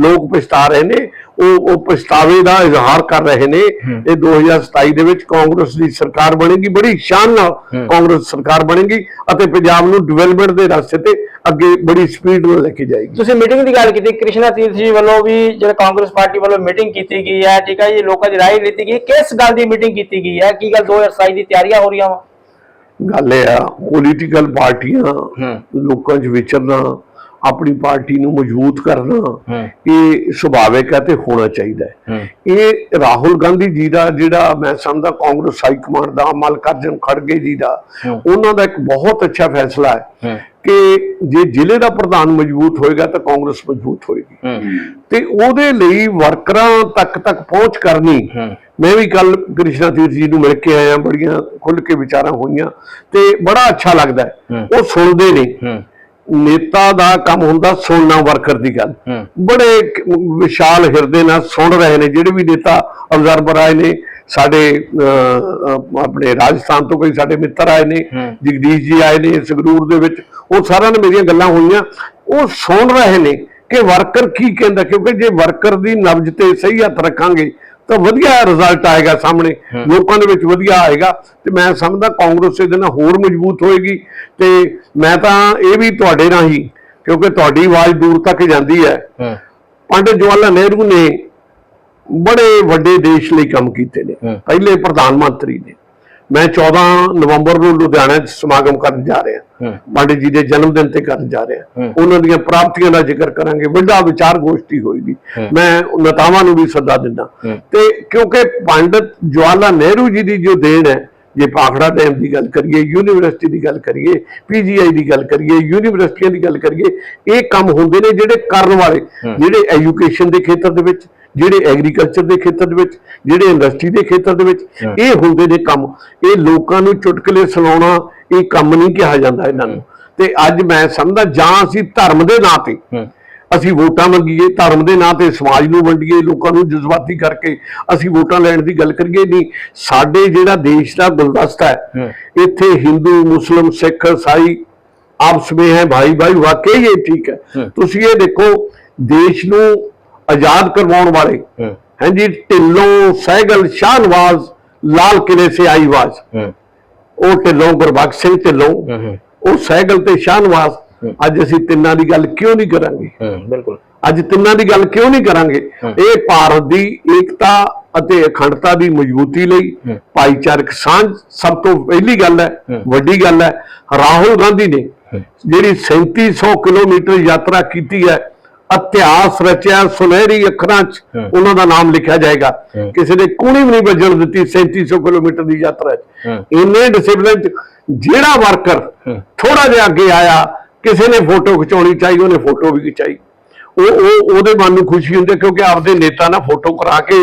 ਲੋਕ ਪਛਤਾ ਰਹੇ ਨੇ ਉਹ ਉਹ ਪਛਤਾਵੇ ਦਾ ਇਜ਼ਹਾਰ ਕਰ ਰਹੇ ਨੇ। ਇਹ 2027 ਦੇ ਵਿੱਚ ਕਾਂਗਰਸ ਦੀ ਸਰਕਾਰ ਬਣੇਗੀ ਬੜੀ ਸ਼ਾਨ ਨਾਲ ਕਾਂਗਰਸ ਸਰਕਾਰ ਬਣੇਗੀ ਅਤੇ ਪੰਜਾਬ ਨੂੰ ਡਿਵੈਲਪਮੈਂਟ ਦੇ ਰਸਤੇ ਤੇ ਅੱਗੇ ਬੜੀ ਸਪੀਡ ਨਾਲ ਲੈ ਕੇ ਜਾਏਗੀ। ਤੁਸੀਂ ਮੀਟਿੰਗ ਦੀ ਗੱਲ ਕੀਤੀ ਕ੍ਰਿਸ਼ਨਾ ਤੀਰਥ ਜੀ ਵੱਲੋਂ ਵੀ ਜਿਹੜਾ ਕਾਂਗਰਸ ਪਾਰਟੀ ਵੱਲੋਂ ਮੀਟਿੰਗ ਕੀਤੀ ਗਈ ਹੈ ਠੀਕ ਹੈ ਜੀ ਲੋਕਾਂ ਦੀ ਰਾਏ ਲਿੱਤੀ ਗਈ। ਕਿਸ ਗੱਲ ਦੀ ਮੀਟਿੰਗ ਕੀਤੀ ਗਈ ਹੈ? ਕੀ ਗੱਲ 2027 ਦੀ ਤਿਆਰੀਆਂ ਹੋ ਰਹੀਆਂ ਵਾ? ਗੱਲ ਇਹ ਆ ਪੋਲੀਟੀਕਲ ਪਾਰਟੀਆਂ ਲੋਕਾਂ 'ਚ ਵਿਚਰਨਾ ਆਪਣੀ ਪਾਰਟੀ ਨੂੰ ਮਜ਼ਬੂਤ ਕਰਨਾ ਇਹ ਸੁਭਾਵਿਕ ਹੈ ਤੇ ਹੋਣਾ ਚਾਹੀਦਾ ਹੈ। ਇਹ ਰਾਹੁਲ ਗਾਂਧੀ ਜੀ ਦਾ ਜਿਹੜਾ ਮੈਂ ਸਮਝਦਾ ਕਾਂਗਰਸ ਹਾਈ ਕਮਾਂਡ ਦਾ ਮਲਕਾਰਜਨ ਖੜਗੇ ਜੀ ਦਾ ਉਹਨਾਂ ਦਾ ਇੱਕ ਬਹੁਤ ਅੱਛਾ ਫੈਸਲਾ ਹੈ ਕਿ ਜੇ ਜ਼ਿਲ੍ਹੇ ਦਾ ਪ੍ਰਧਾਨ ਮਜ਼ਬੂਤ ਹੋਏਗਾ ਤਾਂ ਕਾਂਗਰਸ ਮਜ਼ਬੂਤ ਹੋਏਗੀ। ਤੇ ਉਹਦੇ ਲਈ ਵਰਕਰਾਂ ਤੱਕ ਤੱਕ ਪਹੁੰਚ ਕਰਨੀ ਮੈਂ ਵੀ ਕੱਲ ਕ੍ਰਿਸ਼ਨਾ ਤੀਰਥ ਜੀ ਨੂੰ ਮਿਲ ਕੇ ਆਇਆ ਬੜੀਆਂ ਖੁੱਲ ਕੇ ਵਿਚਾਰਾਂ ਹੋਈਆਂ ਤੇ ਬੜਾ ਅੱਛਾ ਲੱਗਦਾ ਉਹ ਸੁਣਦੇ ਨੇ। ਨੇਤਾ ਦਾ ਕੰਮ ਹੁੰਦਾ ਸੁਣਨਾ ਵਰਕਰ ਦੀ ਗੱਲ। ਬੜੇ ਵਿਸ਼ਾਲ ਹਿਰਦੇ ਨਾਲ ਸੁਣ ਰਹੇ ਨੇ ਜਿਹੜੇ ਵੀ ਨੇਤਾ ਅਬਜ਼ਰਵਰ ਆਏ ਨੇ ਸਾਡੇ ਆਪਣੇ ਰਾਜਸਥਾਨ ਤੋਂ ਕੋਈ ਸਾਡੇ ਮਿੱਤਰ ਆਏ ਨੇ ਜਗਦੀਸ਼ ਜੀ ਆਏ ਨੇ ਸੰਗਰੂਰ ਦੇ ਵਿੱਚ ਉਹ ਸਾਰਿਆਂ ਨੇ ਮੇਰੀਆਂ ਗੱਲਾਂ ਹੋਈਆਂ। ਉਹ ਸੁਣ ਰਹੇ ਨੇ ਕਿ ਵਰਕਰ ਕੀ ਕਹਿੰਦਾ ਕਿਉਂਕਿ ਜੇ ਵਰਕਰ ਦੀ ਨਬਜ ਤੇ ਸਹੀ ਹੱਥ ਰੱਖਾਂਗੇ ਤਾਂ ਵਧੀਆ ਰਿਜ਼ਲਟ ਆਏਗਾ ਸਾਹਮਣੇ। ਲੋਕਾਂ ਦੇ ਵਿੱਚ ਵਧੀਆ ਆਏਗਾ। ਤੇ ਮੈਂ ਸਮਝਦਾ ਕਾਂਗਰਸ ਇਹਦੇ ਨਾਲ ਹੋਰ ਮਜ਼ਬੂਤ ਹੋਏਗੀ। ਤੇ ਮੈਂ ਤਾਂ ਇਹ ਵੀ ਤੁਹਾਡੇ ਰਾਹੀਂ ਕਿਉਂਕਿ ਤੁਹਾਡੀ ਆਵਾਜ਼ ਦੂਰ ਤੱਕ ਜਾਂਦੀ ਹੈ। ਪੰਡਿਤ ਜਵਾਹਰ ਲਾਲ ਨਹਿਰੂ ਨੇ ਬੜੇ ਵੱਡੇ ਦੇਸ਼ ਲਈ ਕੰਮ ਕੀਤੇ ਨੇ। ਪਹਿਲੇ ਪ੍ਰਧਾਨ ਮੰਤਰੀ ਨੇ। ਮੈਂ 14 ਨਵੰਬਰ ਨੂੰ ਲੁਧਿਆਣਾ 'ਚ ਸਮਾਗਮ ਕਰਨ ਜਾ ਰਿਹਾ। ਪੰਡਿਤ ਜੀ ਦੇ ਜਨਮ ਦਿਨ ਤੇ ਕਰਨ ਜਾ ਰਿਹਾ। ਉਹਨਾਂ ਦੀਆਂ ਪ੍ਰਾਪਤੀਆਂ ਦਾ ਜ਼ਿਕਰ ਕਰਾਂਗੇ। ਵੱਡਾ ਵਿਚਾਰ ਗੋਸ਼ਟੀ ਹੋਏਗੀ ਮੈਂ ਨੇਤਾਵਾਂ ਨੂੰ ਵੀ ਸੱਦਾ ਦਿੰਦਾ। ਤੇ ਕਿਉਂਕਿ ਪੰਡਿਤ ਜਵਾਹਰ ਲਾਲ ਨਹਿਰੂ ਜੀ ਦੀ ਜੋ ਦੇਣ ਹੈ ਜੇ ਪਾਖੜਾ ਡੈਮ ਦੀ ਗੱਲ ਕਰੀਏ ਯੂਨੀਵਰਸਿਟੀ ਦੀ ਗੱਲ ਕਰੀਏ ਪੀਜੀਆਈ ਦੀ ਗੱਲ ਕਰੀਏ ਯੂਨੀਵਰਸਿਟੀਆਂ ਦੀ ਗੱਲ ਕਰੀਏ ਇਹ ਕੰਮ ਹੁੰਦੇ ਨੇ ਜਿਹੜੇ ਕਰਨ ਵਾਲੇ ਜਿਹੜੇ ਐਜੂਕੇਸ਼ਨ ਦੇ ਖੇਤਰ ਦੇ ਵਿੱਚ ਜਿਹੜੇ ਐਗਰੀਕਲਚਰ ਦੇ ਖੇਤਰ ਦੇ ਵਿੱਚ ਜਿਹੜੇ ਇੰਡਸਟਰੀ ਦੇ ਖੇਤਰ ਦੇ ਵਿੱਚ ਇਹ ਹੁੰਦੇ ਨੇ ਕੰਮ। ਇਹ ਲੋਕਾਂ ਨੂੰ ਚੁਟਕਲੇ ਸੁਣਾਉਣਾ ਇਹ ਕੰਮ ਨਹੀਂ ਕਿਹਾ ਜਾਂਦਾ ਇਹਨਾਂ ਨੂੰ। ਤੇ ਅੱਜ ਮੈਂ ਸਮਝਦਾ ਜਾਂ ਅਸੀਂ ਧਰਮ ਦੇ ਨਾਂ ਤੇ ਅਸੀਂ ਵੋਟਾਂ ਮੰਗੀਏ ਧਰਮ ਦੇ ਨਾਂ ਤੇ ਸਮਾਜ ਨੂੰ ਵੰਡੀਏ ਲੋਕਾਂ ਨੂੰ ਜਜ਼ਬਾਤੀ ਕਰਕੇ ਅਸੀਂ ਵੋਟਾਂ ਲੈਣ ਦੀ ਗੱਲ ਕਰੀਏ ਨਹੀਂ। ਸਾਡੇ ਜਿਹੜਾ ਦੇਸ਼ ਦਾ ਗੁਲਦਸਤਾ ਹੈ ਇੱਥੇ ਹਿੰਦੂ ਮੁਸਲਮ ਸਿੱਖ ਈਸਾਈ ਆਪਸ ਵਿੱਚ ਹੈ ਭਾਈ ਭਾਈ ਵਾਕਈ ਇਹ ਠੀਕ ਹੈ। ਤੁਸੀਂ ਇਹ ਦੇਖੋ ਦੇਸ਼ ਨੂੰ ਆਜ਼ਾਦ ਕਰਵਾਉਣ ਵਾਲੇ ਹਾਂਜੀ ਢਿੱਲੋਂ ਸਹਿਗਲ ਸ਼ਾਹਨਵਾਜ਼ ਲਾਲ ਕਿਲੇ ਸੇ ਆਈ ਆਵਾਜ਼। ਉਹ ਢਿੱਲੋਂ ਗੁਰਬਖਸ਼ ਸਿੰਘ ਢਿੱਲੋਂ ਉਹ ਸਹਿਗਲ ਤੇ ਸ਼ਾਹਨਵਾਜ਼ ਅੱਜ ਅਸੀਂ ਤਿੰਨਾਂ ਦੀ ਗੱਲ ਕਿਉਂ ਨਹੀਂ ਕਰਾਂਗੇ? ਬਿਲਕੁਲ। ਅੱਜ ਤਿੰਨਾਂ ਦੀ ਗੱਲ ਕਿਉਂ ਨਹੀਂ ਕਰਾਂਗੇ? ਇਹ ਭਾਰਤ ਦੀ ਏਕਤਾ ਅਤੇ ਅਖੰਡਤਾ ਦੀ ਮਜ਼ਬੂਤੀ ਲਈ ਭਾਈਚਾਰਕ ਸਾਂਝ ਸਭ ਤੋਂ ਪਹਿਲੀ ਗੱਲ ਹੈ ਵੱਡੀ ਗੱਲ ਹੈ ਰਾਹੁਲ ਗਾਂਧੀ ਨੇ ਜਿਹੜੀ 3700 ਕਿਲੋਮੀਟਰ ਯਾਤਰਾ ਕੀਤੀ ਹੈ ਇਤਿਹਾਸ ਰਚਿਆ ਸੁਨਹਿਰੀ ਅੱਖਰਾਂ 'ਚ ਉਹਨਾਂ ਦਾ ਨਾਮ ਲਿਖਿਆ ਜਾਏਗਾ। ਕਿਸੇ ਨੇ ਕੂਣੀ ਵੀ ਨਹੀਂ ਵੱਜਣ ਦਿੱਤੀ 3700 ਕਿਲੋਮੀਟਰ ਦੀ ਯਾਤਰਾ 'ਚ। ਇੰਨੇ ਡਿਸਪਲਿਨ 'ਚ ਜਿਹੜਾ ਵਰਕਰ ਥੋੜਾ ਜਿਹਾ ਅੱਗੇ ਆਇਆ ਕਿਸੇ ਨੇ ਫੋਟੋ ਖਿਚਾਉਣੀ ਚਾਹੀ ਉਹਨੇ ਫੋਟੋ ਵੀ ਖਿਚਾਈ। ਉਹ ਉਹ ਉਹਦੇ ਮਨ ਨੂੰ ਖੁਸ਼ੀ ਹੁੰਦੀ ਕਿਉਂਕਿ ਆਪਦੇ ਨੇਤਾ ਨਾਲ ਫੋਟੋ ਕਰਾ ਕੇ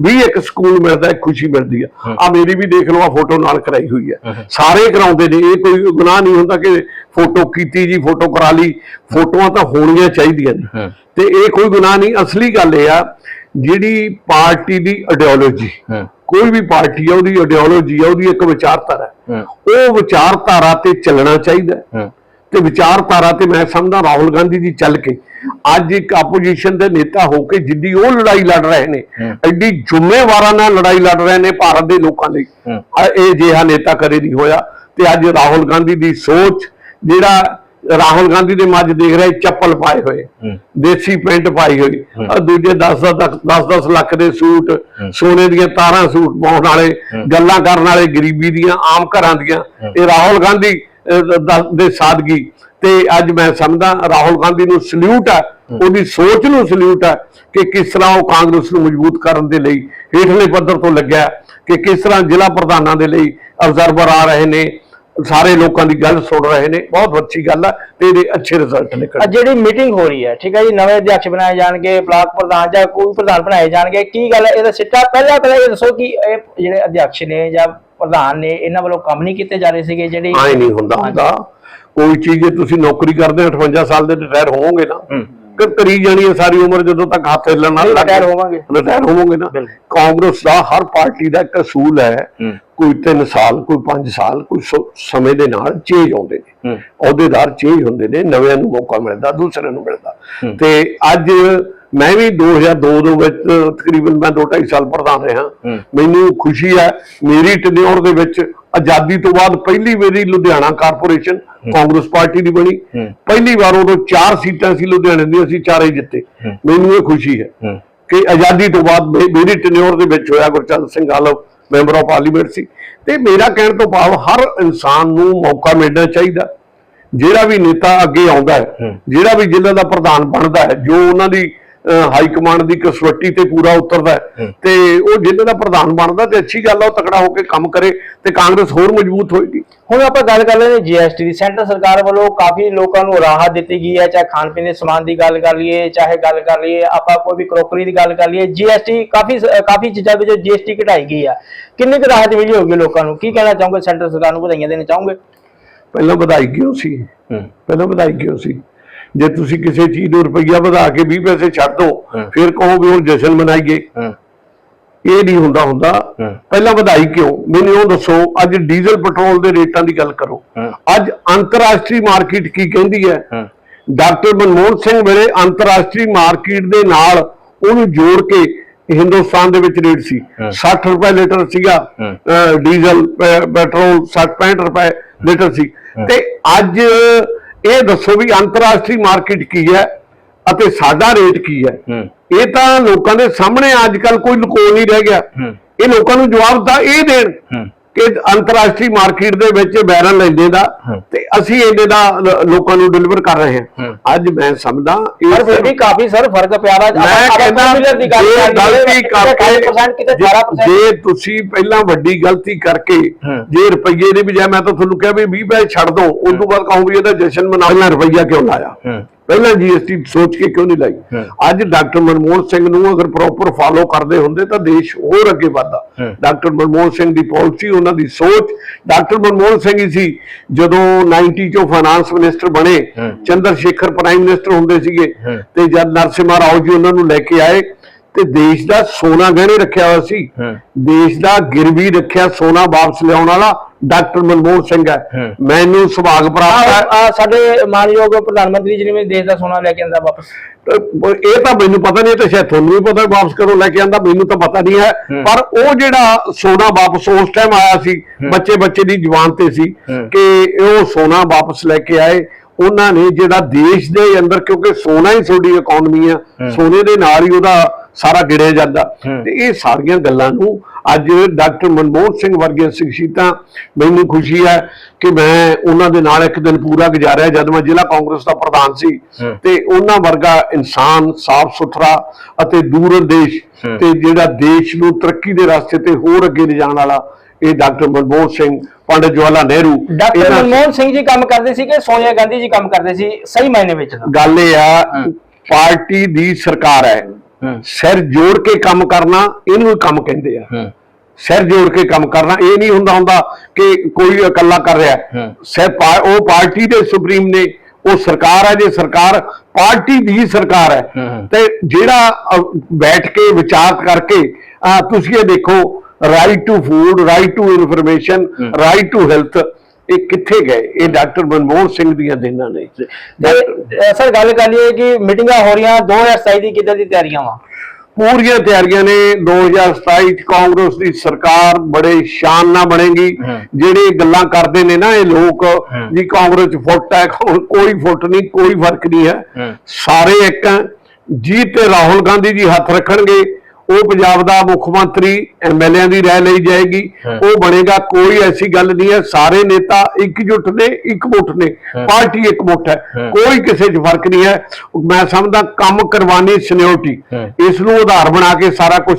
ਵੀ ਇੱਕ ਸਕੂਨ ਮਿਲਦਾ ਹੈ ਖੁਸ਼ੀ ਮਿਲਦੀ ਹੈ। ਆ ਮੇਰੀ ਵੀ ਦੇਖ ਲਓ ਆ ਫੋਟੋ ਨਾਲ ਕਰਾਈ ਹੋਈ ਹੈ। ਸਾਰੇ ਕਰਾਉਂਦੇ ਨੇ ਇਹ ਕੋਈ ਗੁਨਾਹ ਨਹੀਂ ਹੁੰਦਾ ਕਿ ਫੋਟੋ ਕੀਤੀ ਜੀ ਫੋਟੋ ਕਰਾ ਲਈ। ਫੋਟੋਆਂ ਤਾਂ ਹੋਣੀਆਂ ਚਾਹੀਦੀਆਂ ਨੇ। ਤੇ ਇਹ ਕੋਈ ਗੁਨਾਹ ਨਹੀਂ ਅਸਲੀ ਗੱਲ ਇਹ ਆ ਜਿਹੜੀ ਪਾਰਟੀ ਦੀ ਆਈਡੀਓਲੋਜੀ ਕੋਈ ਵੀ ਪਾਰਟੀ ਆ ਉਹਦੀ ਆਈਡੀਓਲੋਜੀ ਆ ਉਹਦੀ ਇੱਕ ਵਿਚਾਰਧਾਰਾ। ਹੈ। ਉਹ ਵਿਚਾਰਧਾਰਾ ਤੇ ਚੱਲਣਾ ਚਾਹੀਦਾ। ਹੈ। ਤੇ ਵਿਚਾਰਧਾਰਾ ਤੇ ਮੈਂ ਸਮਝਦਾ ਰਾਹੁਲ ਗਾਂਧੀ ਜੀ ਚੱਲ ਕੇ ਅੱਜ ਇੱਕ ਆਪੋਜੀਸ਼ਨ ਦੇ ਨੇਤਾ ਹੋ ਕੇ ਜਿੱਡੀ ਉਹ ਲੜਾਈ ਲੜ ਰਹੇ ਨੇ ਐਡੀ ਜ਼ਿੰਮੇਵਾਰਾਂ ਨਾਲ ਲੜਾਈ ਲੜ ਰਹੇ ਨੇ ਭਾਰਤ ਦੇ ਲੋਕਾਂ ਲਈ। ਇਹ ਜਿਹਾ ਨੇਤਾ ਕਦੇ ਨਹੀਂ ਹੋਇਆ ਤੇ ਅੱਜ ਰਾਹੁਲ ਗਾਂਧੀ ਦੀ ਸੋਚ ਜਿਹੜਾ ਰਾਹੁਲ ਗਾਂਧੀ ਦੇ ਮੱਝ ਦੇਖ ਰਹੇ ਚੱਪਲ ਪਾਏ ਹੋਏ ਦੇਸੀ ਪੈਂਟ ਪਾਈ ਹੋਈ ਆ ਦੂਜੇ 10 10 10 10 ਲੱਖ ਦੇ ਸੂਟ ਸੋਨੇ ਦੀਆਂ ਤਾਰਾਂ ਸੂਟ ਪਾਉਣ ਵਾਲੇ ਗੱਲਾਂ ਕਰਨ ਵਾਲੇ ਗਰੀਬੀ ਦੀਆਂ ਆਮ ਘਰਾਂ ਦੀਆਂ ਇਹ ਰਾਹੁਲ ਗਾਂਧੀ ਦੇ ਸਾਦਗੀ। ਤੇ ਅੱਜ ਮੈਂ ਸਮਝਦਾ, ਰਾਹੁਲ ਗਾਂਧੀ ਨੂੰ ਸਲੂਟ ਹੈ ਉਹਦੀ ਸੋਚ ਨੂੰ ਸਲੂਟ ਹੈ ਕਿ ਕਿਸ ਤਰ੍ਹਾਂ ਉਹ ਕਾਂਗਰਸ ਨੂੰ ਮਜ਼ਬੂਤ ਕਰਨ ਦੇ ਲਈ ਹੇਠਲੇ ਪੱਧਰ ਤੋਂ ਲੱਗਿਆ, ਕਿ ਕਿਸ ਤਰ੍ਹਾਂ ਜ਼ਿਲ੍ਹਾ ਪ੍ਰਧਾਨਾਂ ਦੇ ਲਈ ਅਬਜ਼ਰਵਰ ਆ ਰਹੇ ਨੇ, ਸਾਰੇ ਲੋਕਾਂ ਦੀ ਗੱਲ ਸੁਣ ਰਹੇ ਨੇ। ਬਹੁਤ ਅੱਛੀ ਗੱਲ ਹੈ ਤੇ ਇਹਦੇ ਅੱਛੇ ਰਿਜ਼ਲਟ ਨਿਕਲ ਜਿਹੜੀ ਮੀਟਿੰਗ ਹੋ ਰਹੀ ਹੈ, ਠੀਕ ਹੈ ਜੀ? ਨਵੇਂ ਅਧਿਆਕਸ਼ ਬਣਾਏ ਜਾਣਗੇ, ਬਲਾਕ ਪ੍ਰਧਾਨ ਜਾਂ ਕੋਈ ਪ੍ਰਧਾਨ ਬਣਾਏ ਜਾਣਗੇ, ਕੀ ਗੱਲ ਹੈ? ਇਹਦਾ ਸਿੱਟਾ ਪਹਿਲਾਂ ਪਹਿਲਾਂ ਇਹ ਦੱਸੋ ਕਿ ਇਹ ਜਿਹੜੇ ਅਧਿਆਕਸ਼ ਨੇ ਜਾਂ ਪ੍ਰਧਾਨ ਨੇ ਇਹਨਾਂ ਵੱਲੋਂ ਕੰਮ ਨਹੀਂ ਕੀਤੇ ਜਾ ਰਹੇ ਸੀਗੇ ਜਿਹੜੀ ਆਏ ਨਹੀਂ ਹੁੰਦਾ ਹੁੰਦਾ। ਕੋਈ ਚੀਜ਼ ਜੇ ਤੁਸੀਂ ਨੌਕਰੀ ਕਰਦੇ ਹੋ 58 ਸਾਲ ਦੇ ਰਿਟਾਇਰ ਹੋਵੋਗੇ ਨਾ। ਕਿ ਕਰੀ ਜਾਣੀ ਹੈ ਸਾਰੀ ਉਮਰ ਜਦੋਂ ਤੱਕ ਹੱਥ ਹਿੱਲਣ ਨਾਲ Retire ਹੋਵਾਂਗੇ। ਰਿਟਾਇਰ ਹੋਵੋਗੇ ਨਾ। ਕਾਂਗਰਸ ਦਾ ਹਰ ਪਾਰਟੀ ਦਾ ਇੱਕ ਅਸੂਲ ਹੈ ਕੋਈ 3 ਸਾਲ ਕੋਈ 5 ਸਾਲ ਕੋਈ ਸਮੇਂ ਦੇ ਨਾਲ ਚੇਂਜ ਆਉਂਦੇ ਨੇ। ਅਹੁਦੇਦਾਰ ਚੇਂਜ ਹੁੰਦੇ ਨੇ ਨਵਿਆਂ ਨੂੰ ਮੌਕਾ ਮਿਲਦਾ ਦੂਸਰਿਆਂ ਨੂੰ ਮਿਲਦਾ। ਤੇ ਅੱਜ ਮੈਂ ਵੀ 2002 ਦੇ ਵਿੱਚ ਤਕਰੀਬਨ ਮੈਂ 2.5 ਸਾਲ ਪ੍ਰਧਾਨ ਰਿਹਾ। ਮੈਨੂੰ ਖੁਸ਼ੀ ਹੈ ਮੇਰੀ ਟਨਿਓਰ ਦੇ ਵਿੱਚ ਆਜ਼ਾਦੀ ਤੋਂ ਬਾਅਦ ਪਹਿਲੀ ਵਾਰੀ ਲੁਧਿਆਣਾ ਕਾਰਪੋਰੇਸ਼ਨ ਕਾਂਗਰਸ ਪਾਰਟੀ ਦੀ ਬਣੀ। ਪਹਿਲੀ ਵਾਰ ਉਦੋਂ ਚਾਰ ਸੀਟਾਂ ਸੀ ਲੁਧਿਆਣੇ ਦੀਆਂ ਅਸੀਂ ਚਾਰੇ ਜਿੱਤੇ। ਮੈਨੂੰ ਇਹ ਖੁਸ਼ੀ ਹੈ ਕਿ ਆਜ਼ਾਦੀ ਤੋਂ ਬਾਅਦ ਮੇਰੀ ਟਨਿਓਰ ਦੇ ਵਿੱਚ ਹੋਇਆ Gurcharan Singh Alam member of parliament ਸੀ ਤੇ ਮੇਰਾ ਕਹਿਣ ਤੋਂ ਭਾਵ ਹਰ ਇਨਸਾਨ ਨੂੰ ਮੌਕਾ ਮਿਲਣਾ ਚਾਹੀਦਾ ਜਿਹੜਾ ਵੀ ਨੇਤਾ ਅੱਗੇ ਆਉਂਦਾ ਹੈ। ਜਿਹੜਾ ਵੀ ਜ਼ਿਲ੍ਹਾ ਦਾ ਪ੍ਰਧਾਨ ਬਣਦਾ ਹੈ ਜੋ ਉਹਨਾਂ ਦੀ ਹਾਈ ਕਮਾਂਡ ਦੀ ਕਸਵੱਟੀ ਤੇ ਪੂਰਾ ਉਤਰਦਾ। ਤੇ ਉਹ ਜ਼ਿਲ੍ਹੇ ਦਾ ਪ੍ਰਧਾਨ ਬਣਦਾ ਤੇ ਅੱਛੀ ਗੱਲ ਆ ਉਹ ਤਕੜਾ ਹੋ ਕੇ ਕੰਮ ਕਰੇ ਤੇ ਕਾਂਗਰਸ ਹੋਰ ਮਜ਼ਬੂਤ ਹੋਏਗੀ। ਹੁਣ ਆਪਾਂ ਗੱਲ ਕਰ ਲੈਂਦੇ ਜੀਐਸਟੀ ਦੀ। ਸੈਂਟਰ ਸਰਕਾਰ ਵੱਲੋਂ ਕਾਫੀ ਲੋਕਾਂ ਨੂੰ ਰਾਹਤ ਦਿੱਤੀ ਗਈ ਹੈ ਚਾਹੇ ਖਾਣ ਪੀਣ ਦੇ ਸਮਾਨ ਦੀ ਗੱਲ ਕਰ ਲਈਏ ਚਾਹੇ ਗੱਲ ਕਰ ਲਈਏ ਆਪਾਂ ਕੋਈ ਵੀ ਕਰੋਕਰੀ ਦੀ ਗੱਲ ਕਰ ਲਈਏ ਜੀਐਸਟੀ ਕਾਫੀ ਕਾਫੀ ਚੀਜ਼ਾਂ ਵਿੱਚ ਜੀਐਸਟੀ ਘਟਾਈ ਗਈ ਆ। ਕਿੰਨੀ ਕੁ ਰਾਹਤ ਮਿਲੀ ਹੋਗੀ ਲੋਕਾਂ ਨੂੰ? ਕੀ ਕਹਿਣਾ ਚਾਹੋਗੇ? ਸੈਂਟਰ ਸਰਕਾਰ ਨੂੰ ਵਧਾਈਆਂ ਦੇਣਾ ਚਾਹੋਗੇ? ਪਹਿਲਾਂ ਵਧਾਈ ਕਿਉਂ ਸੀ? ਪਹਿਲਾਂ ਵਧਾਈ ਕਿਉਂ ਸੀ? ਜੇ ਤੁਸੀਂ ਕਿਸੇ ਚੀਜ਼ ਨੂੰ ਰੁਪਈਆ ਵਧਾ ਕੇ 20 ਪੈਸੇ ਛੱਡ ਹੂੰ। ਫਿਰ ਕਹੋ ਵੀ ਹੁਣ ਜਸ਼ਨ ਮਨਾਈਏ। ਇਹ ਨਹੀਂ ਹੁੰਦਾ ਹੁੰਦਾ। ਪਹਿਲਾਂ ਵਧਾਈ ਕਿਉਂ? ਮੈਨੂੰ ਉਹ ਦੱਸੋ ਅੱਜ ਡੀਜ਼ਲ ਪੈਟਰੋਲ ਦੇ ਰੇਟਾਂ ਦੀ ਗੱਲ ਕਰੋ। ਅੱਜ ਅੰਤਰਰਾਸ਼ਟਰੀ ਮਾਰਕੀਟ ਕੀ ਕਹਿੰਦੀ ਹੈ? ਡਾਕਟਰ ਮਨਮੋਹਨ ਸਿੰਘ ਵੇਲੇ ਅੰਤਰਰਾਸ਼ਟਰੀ ਮਾਰਕੀਟ ਦੇ ਨਾਲ ਉਹਨੂੰ ਜੋੜ ਕੇ ਹਿੰਦੁਸਤਾਨ ਦੇ ਵਿੱਚ ਰੇਟ ਸੀ। ਹੂੰ। 60 ਰੁਪਏ ਲੀਟਰ ਸੀਗਾ। ਡੀਜ਼ਲ ਪੈਟਰੋਲ 60 65 ਰੁਪਏ ਲੀਟਰ ਸੀ। ਤੇ ਅੱਜ ਇਹ ਦੱਸੋ ਵੀ ਅੰਤਰਰਾਸ਼ਟਰੀ ਮਾਰਕੀਟ ਕੀ ਹੈ ਅਤੇ ਸਾਡਾ ਰੇਟ ਕੀ ਹੈ? ਇਹ ਤਾਂ ਲੋਕਾਂ ਦੇ ਸਾਹਮਣੇ ਅੱਜ ਕੱਲ ਕੋਈ ਲੁਕੋ ਨਹੀਂ ਰਹਿ ਗਿਆ। ਇਹ ਲੋਕਾਂ ਨੂੰ ਜਵਾਬ ਤਾਂ ਇਹ ਦੇਣ ਕਿ ਅੰਤਰਰਾਸ਼ਟਰੀ ਮਾਰਕੀਟ ਦੇ ਵਿੱਚ ਬੈਰਨ ਲੈਂਦੇ ਦਾ। ਤੇ ਅਸੀਂ ਇਹਦੇ ਦਾ ਲੋਕਾਂ ਨੂੰ ਡਿਲੀਵਰ ਕਰ ਰਹੇ ਹੂੰ। ਅੱਜ ਮੈਂ ਸਮਝਦਾ ਪਰ ਫਿਰ ਵੀ ਕਾਫੀ ਸਰ ਫ਼ਰਕ ਪਿਆ ਵਾ। ਮੈਂ ਕਹਿੰਦਾ ਜੇ ਗਲਤੀ ਕਿਤੇ 5% ਕਿਤੇ ਕਰਕੇ 12% ਜੇ ਤੁਸੀਂ ਪਹਿਲਾਂ ਵੱਡੀ ਗਲਤੀ ਕਰਕੇ। ਜੇ ਰੁਪਈਏ ਦੀ ਬਜਾਏ ਮੈਂ ਤਾਂ ਤੁਹਾਨੂੰ ਕਿਹਾ ਵੀ 20 ਪੈਸੇ ਛੱਡ ਦੋ ਉਸ ਤੋਂ ਬਾਅਦ ਕਹੂੰ ਵੀ ਇਹਦਾ ਜਸ਼ਨ ਮਨਾਉਣਾ ਰੁਪਈਆ ਕਿਉਂ ਲਾਇਆ? ਪਹਿਲਾਂ ਜੀਐਸਟੀ ਸੋਚ ਕੇ ਕਿਉਂ ਨਹੀਂ ਲਾਈ। ਅੱਜ ਡਾਕਟਰ ਮਨਮੋਹਨ ਸਿੰਘ ਨੂੰ ਅਗਰ ਪ੍ਰੋਪਰ ਫਾਲੋ ਕਰਦੇ ਹੁੰਦੇ ਤਾਂ ਦੇਸ਼ ਹੋਰ ਅੱਗੇ ਵਧਦਾ। ਡਾਕਟਰ ਮਨਮੋਹਨ ਸਿੰਘ ਦੀ ਪਾਲਿਸੀ ਉਹਨਾਂ ਦੀ ਸੋਚ ਡਾਕਟਰ ਮਨਮੋਹਨ ਸਿੰਘ ਹੀ ਸੀ ਜਦੋਂ 90 ਚੋਂ ਫਾਈਨਾਂਸ ਮਿਨਿਸਟਰ ਬਣੇ। ਚੰਦਰ ਸ਼ੇਖਰ ਪ੍ਰਾਈਮ ਮਿਨਿਸਟਰ ਹੁੰਦੇ ਸੀਗੇ। ਤੇ ਜਦ ਨਰਸਿਮਹਾ ਰਾਓ ਜੀ ਉਹਨਾਂ ਨੂੰ ਲੈ ਕੇ ਆਏ ਤੇ ਦੇਸ਼ ਦਾ ਸੋਨਾ ਗਹਿਣੇ ਰੱਖਿਆ ਹੋਇਆ ਸੀ। ਦੇਸ਼ ਦਾ ਗਿਰਵੀ ਰੱਖਿਆ ਸੋਨਾ ਵਾਪਸ ਲਿਆਉਣ ਵਾਲਾ ਡਾਕਟਰ ਮਨਮੋਹਨ ਸਿੰਘ ਹੈ। ਮੈਨੂੰ ਸੁਭਾਗ ਪ੍ਰਾਪਤ ਹੈ ਆ ਸਾਡੇ ਮਾਨਯੋਗ ਪ੍ਰਧਾਨ ਮੰਤਰੀ ਜੀ ਨੇ ਦੇਸ਼ ਦਾ ਸੋਨਾ ਲੈ ਕੇ ਆਂਦਾ ਵਾਪਸ ਇਹ ਤਾਂ ਮੈਨੂੰ ਪਤਾ ਨਹੀਂ ਤਾਂ ਸ਼ਾਇਦ ਤੁਹਾਨੂੰ ਵੀ ਪਤਾ ਵਾਪਸ ਕਦੋਂ ਲੈ ਕੇ ਆਂਦਾ ਮੈਨੂੰ ਤਾਂ ਪਤਾ ਨਹੀਂ ਹੈ। ਪਰ ਉਹ ਜਿਹੜਾ ਸੋਨਾ ਵਾਪਸ ਉਸ ਟਾਈਮ ਆਇਆ ਸੀ ਬੱਚੇ ਬੱਚੇ ਦੀ ਜ਼ੁਬਾਨ ਤੇ ਸੀ। ਕਿ ਉਹ ਸੋਨਾ ਵਾਪਸ ਲੈ ਕੇ ਆਏ ਉਹਨਾਂ ਨੇ ਜਿਹੜਾ ਦੇਸ਼ ਦੇ ਅੰਦਰ ਕਿਉਂਕਿ ਸੋਨਾ ਹੀ ਤੁਹਾਡੀ ਇਕਨੋਮੀ ਆ ਸੋਨੇ ਦੇ ਨਾਲ ਹੀ ਉਹਦਾ ਸਾਰਾ ਗਿੜਿਆ ਜਾਂਦਾ। ਤੇ ਇਹ ਸਾਰੀਆਂ ਗੱਲਾਂ ਨੂੰ ਅੱਜ ਡਾਕਟਰ ਮਨਮੋਹਨ ਸਿੰਘ ਵਰਗੇ ਸ਼ਖਸੀਅਤਾਂ ਮੈਨੂੰ ਖੁਸ਼ੀ ਹੈ ਕਿ ਮੈਂ ਉਹਨਾਂ ਦੇ ਨਾਲ ਇੱਕ ਦਿਨ ਪੂਰਾ ਗੁਜ਼ਾਰਿਆ ਜਦ ਮੈਂ ਜ਼ਿਲ੍ਹਾ ਕਾਂਗਰਸ ਦਾ ਪ੍ਰਧਾਨ ਸੀ। ਤੇ ਉਹਨਾਂ ਵਰਗਾ ਇਨਸਾਨ ਸਾਫ਼ ਸੁਥਰਾ ਅਤੇ ਦੂਰਦੇਸ਼ ਹੂੰ। ਤੇ ਜਿਹੜਾ ਦੇਸ਼ ਨੂੰ ਤਰੱਕੀ ਦੇ ਰਸਤੇ ਤੇ ਹੋਰ ਅੱਗੇ ਲਿਜਾਣ ਵਾਲਾ ਇਹ ਡਾਕਟਰ ਮਨਮੋਹਨ ਸਿੰਘ ਪੰਡਿਤ ਜਵਾਹਰ ਨਹਿਰੂ ਡਾਕਟਰ ਇਹਨਾਂ- ਮਨਮੋਹਨ ਸਿੰਘ ਜੀ ਕੰਮ ਕਰਦੇ ਸੀ ਕਿ ਸੋਨੀਆ ਗਾਂਧੀ ਜੀ ਕੰਮ ਕਰਦੇ ਸੀ ਸਹੀ ਮਾਇਨੇ ਵਿੱਚ ਤਾਂ? ਗੱਲ ਇਹ ਆ। ਪਾਰਟੀ ਦੀ ਸਰਕਾਰ ਹੈ। ਸਿਰ ਜੋੜ ਕੇ ਕੰਮ ਕਰਨਾ ਇਹਨੂੰ ਹੀ ਕੰਮ ਕਹਿੰਦੇ ਆ। ਹੂੰ। ਸਿਰ ਜੋੜ ਕੇ ਕੰਮ ਕਰਨਾ ਇਹ ਨਹੀਂ ਹੁੰਦਾ ਹੁੰਦਾ ਕਿ ਕੋਈ ਇਕੱਲਾ ਕਰ ਰਿਹਾ। ਹੈ। ਸਿਰ ਪਾ- ਉਹ ਪਾਰਟੀ ਦੇ ਸੁਪਰੀਮ ਨੇ ਉਹ ਸਰਕਾਰ ਹੈ ਜੇ ਸਰਕਾਰ ਪਾਰਟੀ ਦੀ ਸਰਕਾਰ ਹੈ। ਤੇ ਜਿਹੜਾ ਬੈਠ ਕੇ ਵਿਚਾਰ ਕਰਕੇ ਤੁਸੀਂ ਇਹ ਦੇਖੋ right to food right to information. Right to health ਇਹ ਕਿੱਥੇ ਗਏ ਇਹ ਡਾਕਟਰ ਮਨਮੋਹਨ ਸਿੰਘ ਦੀਆਂ ਦੇਨਾਂ ਨੇ ਸਰ ਗੱਲ ਕਰ ਲਈਏ ਕਿ ਮੀਟਿੰਗਾਂ ਹੋ ਰਹੀਆਂ 2027 ਦੀ ਕਿੱਦਾਂ ਦੀ ਤਿਆਰੀਆਂ ਵਾ ਪੂਰੀਆਂ ਤਿਆਰੀਆਂ ਨੇ 2027 ਚ ਕਾਂਗਰਸ ਦੀ ਸਰਕਾਰ ਬੜੇ ਸ਼ਾਨ ਨਾਲ ਬਣੇਗੀ। ਜਿਹੜੇ ਗੱਲਾਂ ਕਰਦੇ ਨੇ ਨਾ ਇਹ ਲੋਕ। ਜੀ ਕਾਂਗਰਸ ਚ ਫੁੱਟ ਹੈ ਕੋਈ ਫੁੱਟ ਨਹੀਂ ਕੋਈ ਫ਼ਰਕ ਨਹੀਂ ਹੈ। ਸਾਰੇ ਇੱਕ ਹੈ ਜੀ ਤੇ ਰਾਹੁਲ ਗਾਂਧੀ ਜੀ ਹੱਥ ਰੱਖਣਗੇ ਉਹ ਪੰਜਾਬ ਦਾ ਮੁੱਖ ਮੰਤਰੀ ਐਮਐਲਏਆਂ ਦੀ ਰਾਏ ਲਈ ਜਾਏਗੀ। ਉਹ ਬਣੇਗਾ ਕੋਈ ਐਸੀ ਗੱਲ ਨਹੀਂ ਹੈ ਸਾਰੇ ਨੇਤਾ ਇਕਜੁੱਟ ਨੇ ਇਕਮੁੱਠ ਨੇ ਹਮ। ਪਾਰਟੀ ਇਕਮੁੱਠ ਹੈ ਹਮ। ਕੋਈ ਕਿਸੇ 'ਚ ਫ਼ਰਕ ਨਹੀਂ ਹੈ ਮੈਂ ਸਮਝਦਾ ਕੰਮ ਕਰਵਾਨੀ ਸਿਨਿਓਰਿਟੀ ਹਮ। ਇਸ ਨੂੰ ਆਧਾਰ ਬਣਾ ਕੇ ਸਾਰਾ ਕੁਝ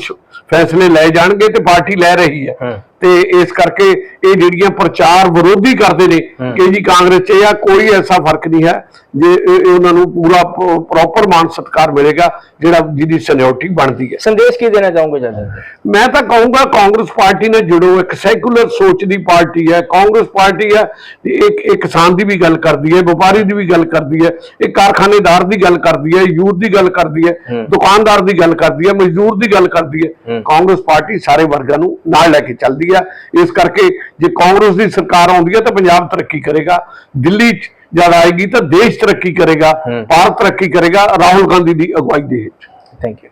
ਫੈਸਲੇ ਲਏ ਜਾਣਗੇ ਤੇ ਪਾਰਟੀ ਲੈ ਰਹੀ ਹੈ। ਤੇ ਇਸ ਕਰਕੇ ਇਹ ਜਿਹੜੀਆਂ ਪ੍ਰਚਾਰ ਵਿਰੋਧੀ ਕਰਦੇ ਨੇ। ਕਿ ਜੀ ਕਾਂਗਰਸ 'ਚ ਜਾਂ ਕੋਈ ਐਸਾ ਫ਼ਰਕ ਨਹੀਂ ਹੈ ਜੇ ਇਹ- ਇਹ ਉਹਨਾਂ ਨੂੰ ਪੂਰਾ ਪ੍ਰੋਪਰ ਮਾਨ ਸਤਕਾਰ ਮਿਲੇਗਾ ਜਿਹੜਾ ਜਿਹਦੀ ਸਿਨਿਓਰਿਟੀ ਬਣਦੀ ਹੈ ਸੰਦੇਸ਼ ਕੀ ਦੇਣਾ ਚਾਹੋਗੇ ਜਦ ਮੈਂ ਤਾਂ ਕਹੂੰਗਾ ਕਾਂਗਰਸ ਪਾਰਟੀ ਨਾਲ ਜੁੜੋ ਇੱਕ ਸੈਕੂਲਰ ਸੋਚ ਦੀ ਪਾਰਟੀ ਹੈ ਕਾਂਗਰਸ ਪਾਰਟੀ ਹੈ ਇੱਕ ਇੱਕ ਕਿਸਾਨ ਦੀ ਵੀ ਗੱਲ ਕਰਦੀ ਹੈ ਵਪਾਰੀ ਦੀ ਵੀ ਗੱਲ ਕਰਦੀ ਹੈ ਇੱਕ ਕਾਰਖਾਨੇਦਾਰ ਦੀ ਗੱਲ ਕਰਦੀ ਹੈ ਯੂਥ ਦੀ ਗੱਲ ਕਰਦੀ ਹੈ। ਦੁਕਾਨਦਾਰ ਦੀ ਗੱਲ ਕਰਦੀ ਹੈ ਮਜ਼ਦੂਰ ਦੀ ਗੱਲ ਕਰਦੀ ਹੂੰ। ਕਾਂਗਰਸ ਪਾਰਟੀ ਸਾਰੇ ਵਰਗਾਂ ਨੂੰ ਨਾਲ ਲੈ ਕੇ ਚੱਲਦੀ ਹੈ ਇਸ ਕਰਕੇ ਜੇ ਕਾਂਗਰਸ ਦੀ ਸਰਕਾਰ ਆਉਂਦੀ ਹੈ ਤਾਂ ਪੰਜਾਬ ਤਰੱਕੀ ਕਰੇਗਾ। ਦਿੱਲੀ 'ਚ ਜਦ ਆਏਗੀ ਤਾਂ ਦੇਸ਼ ਤਰੱਕੀ ਕਰੇਗਾ। ਭਾਰਤ ਤਰੱਕੀ ਕਰੇਗਾ। ਰਾਹੁਲ ਗਾਂਧੀ ਦੀ ਅਗਵਾਈ ਦੇ ਹੇਠ। Thank you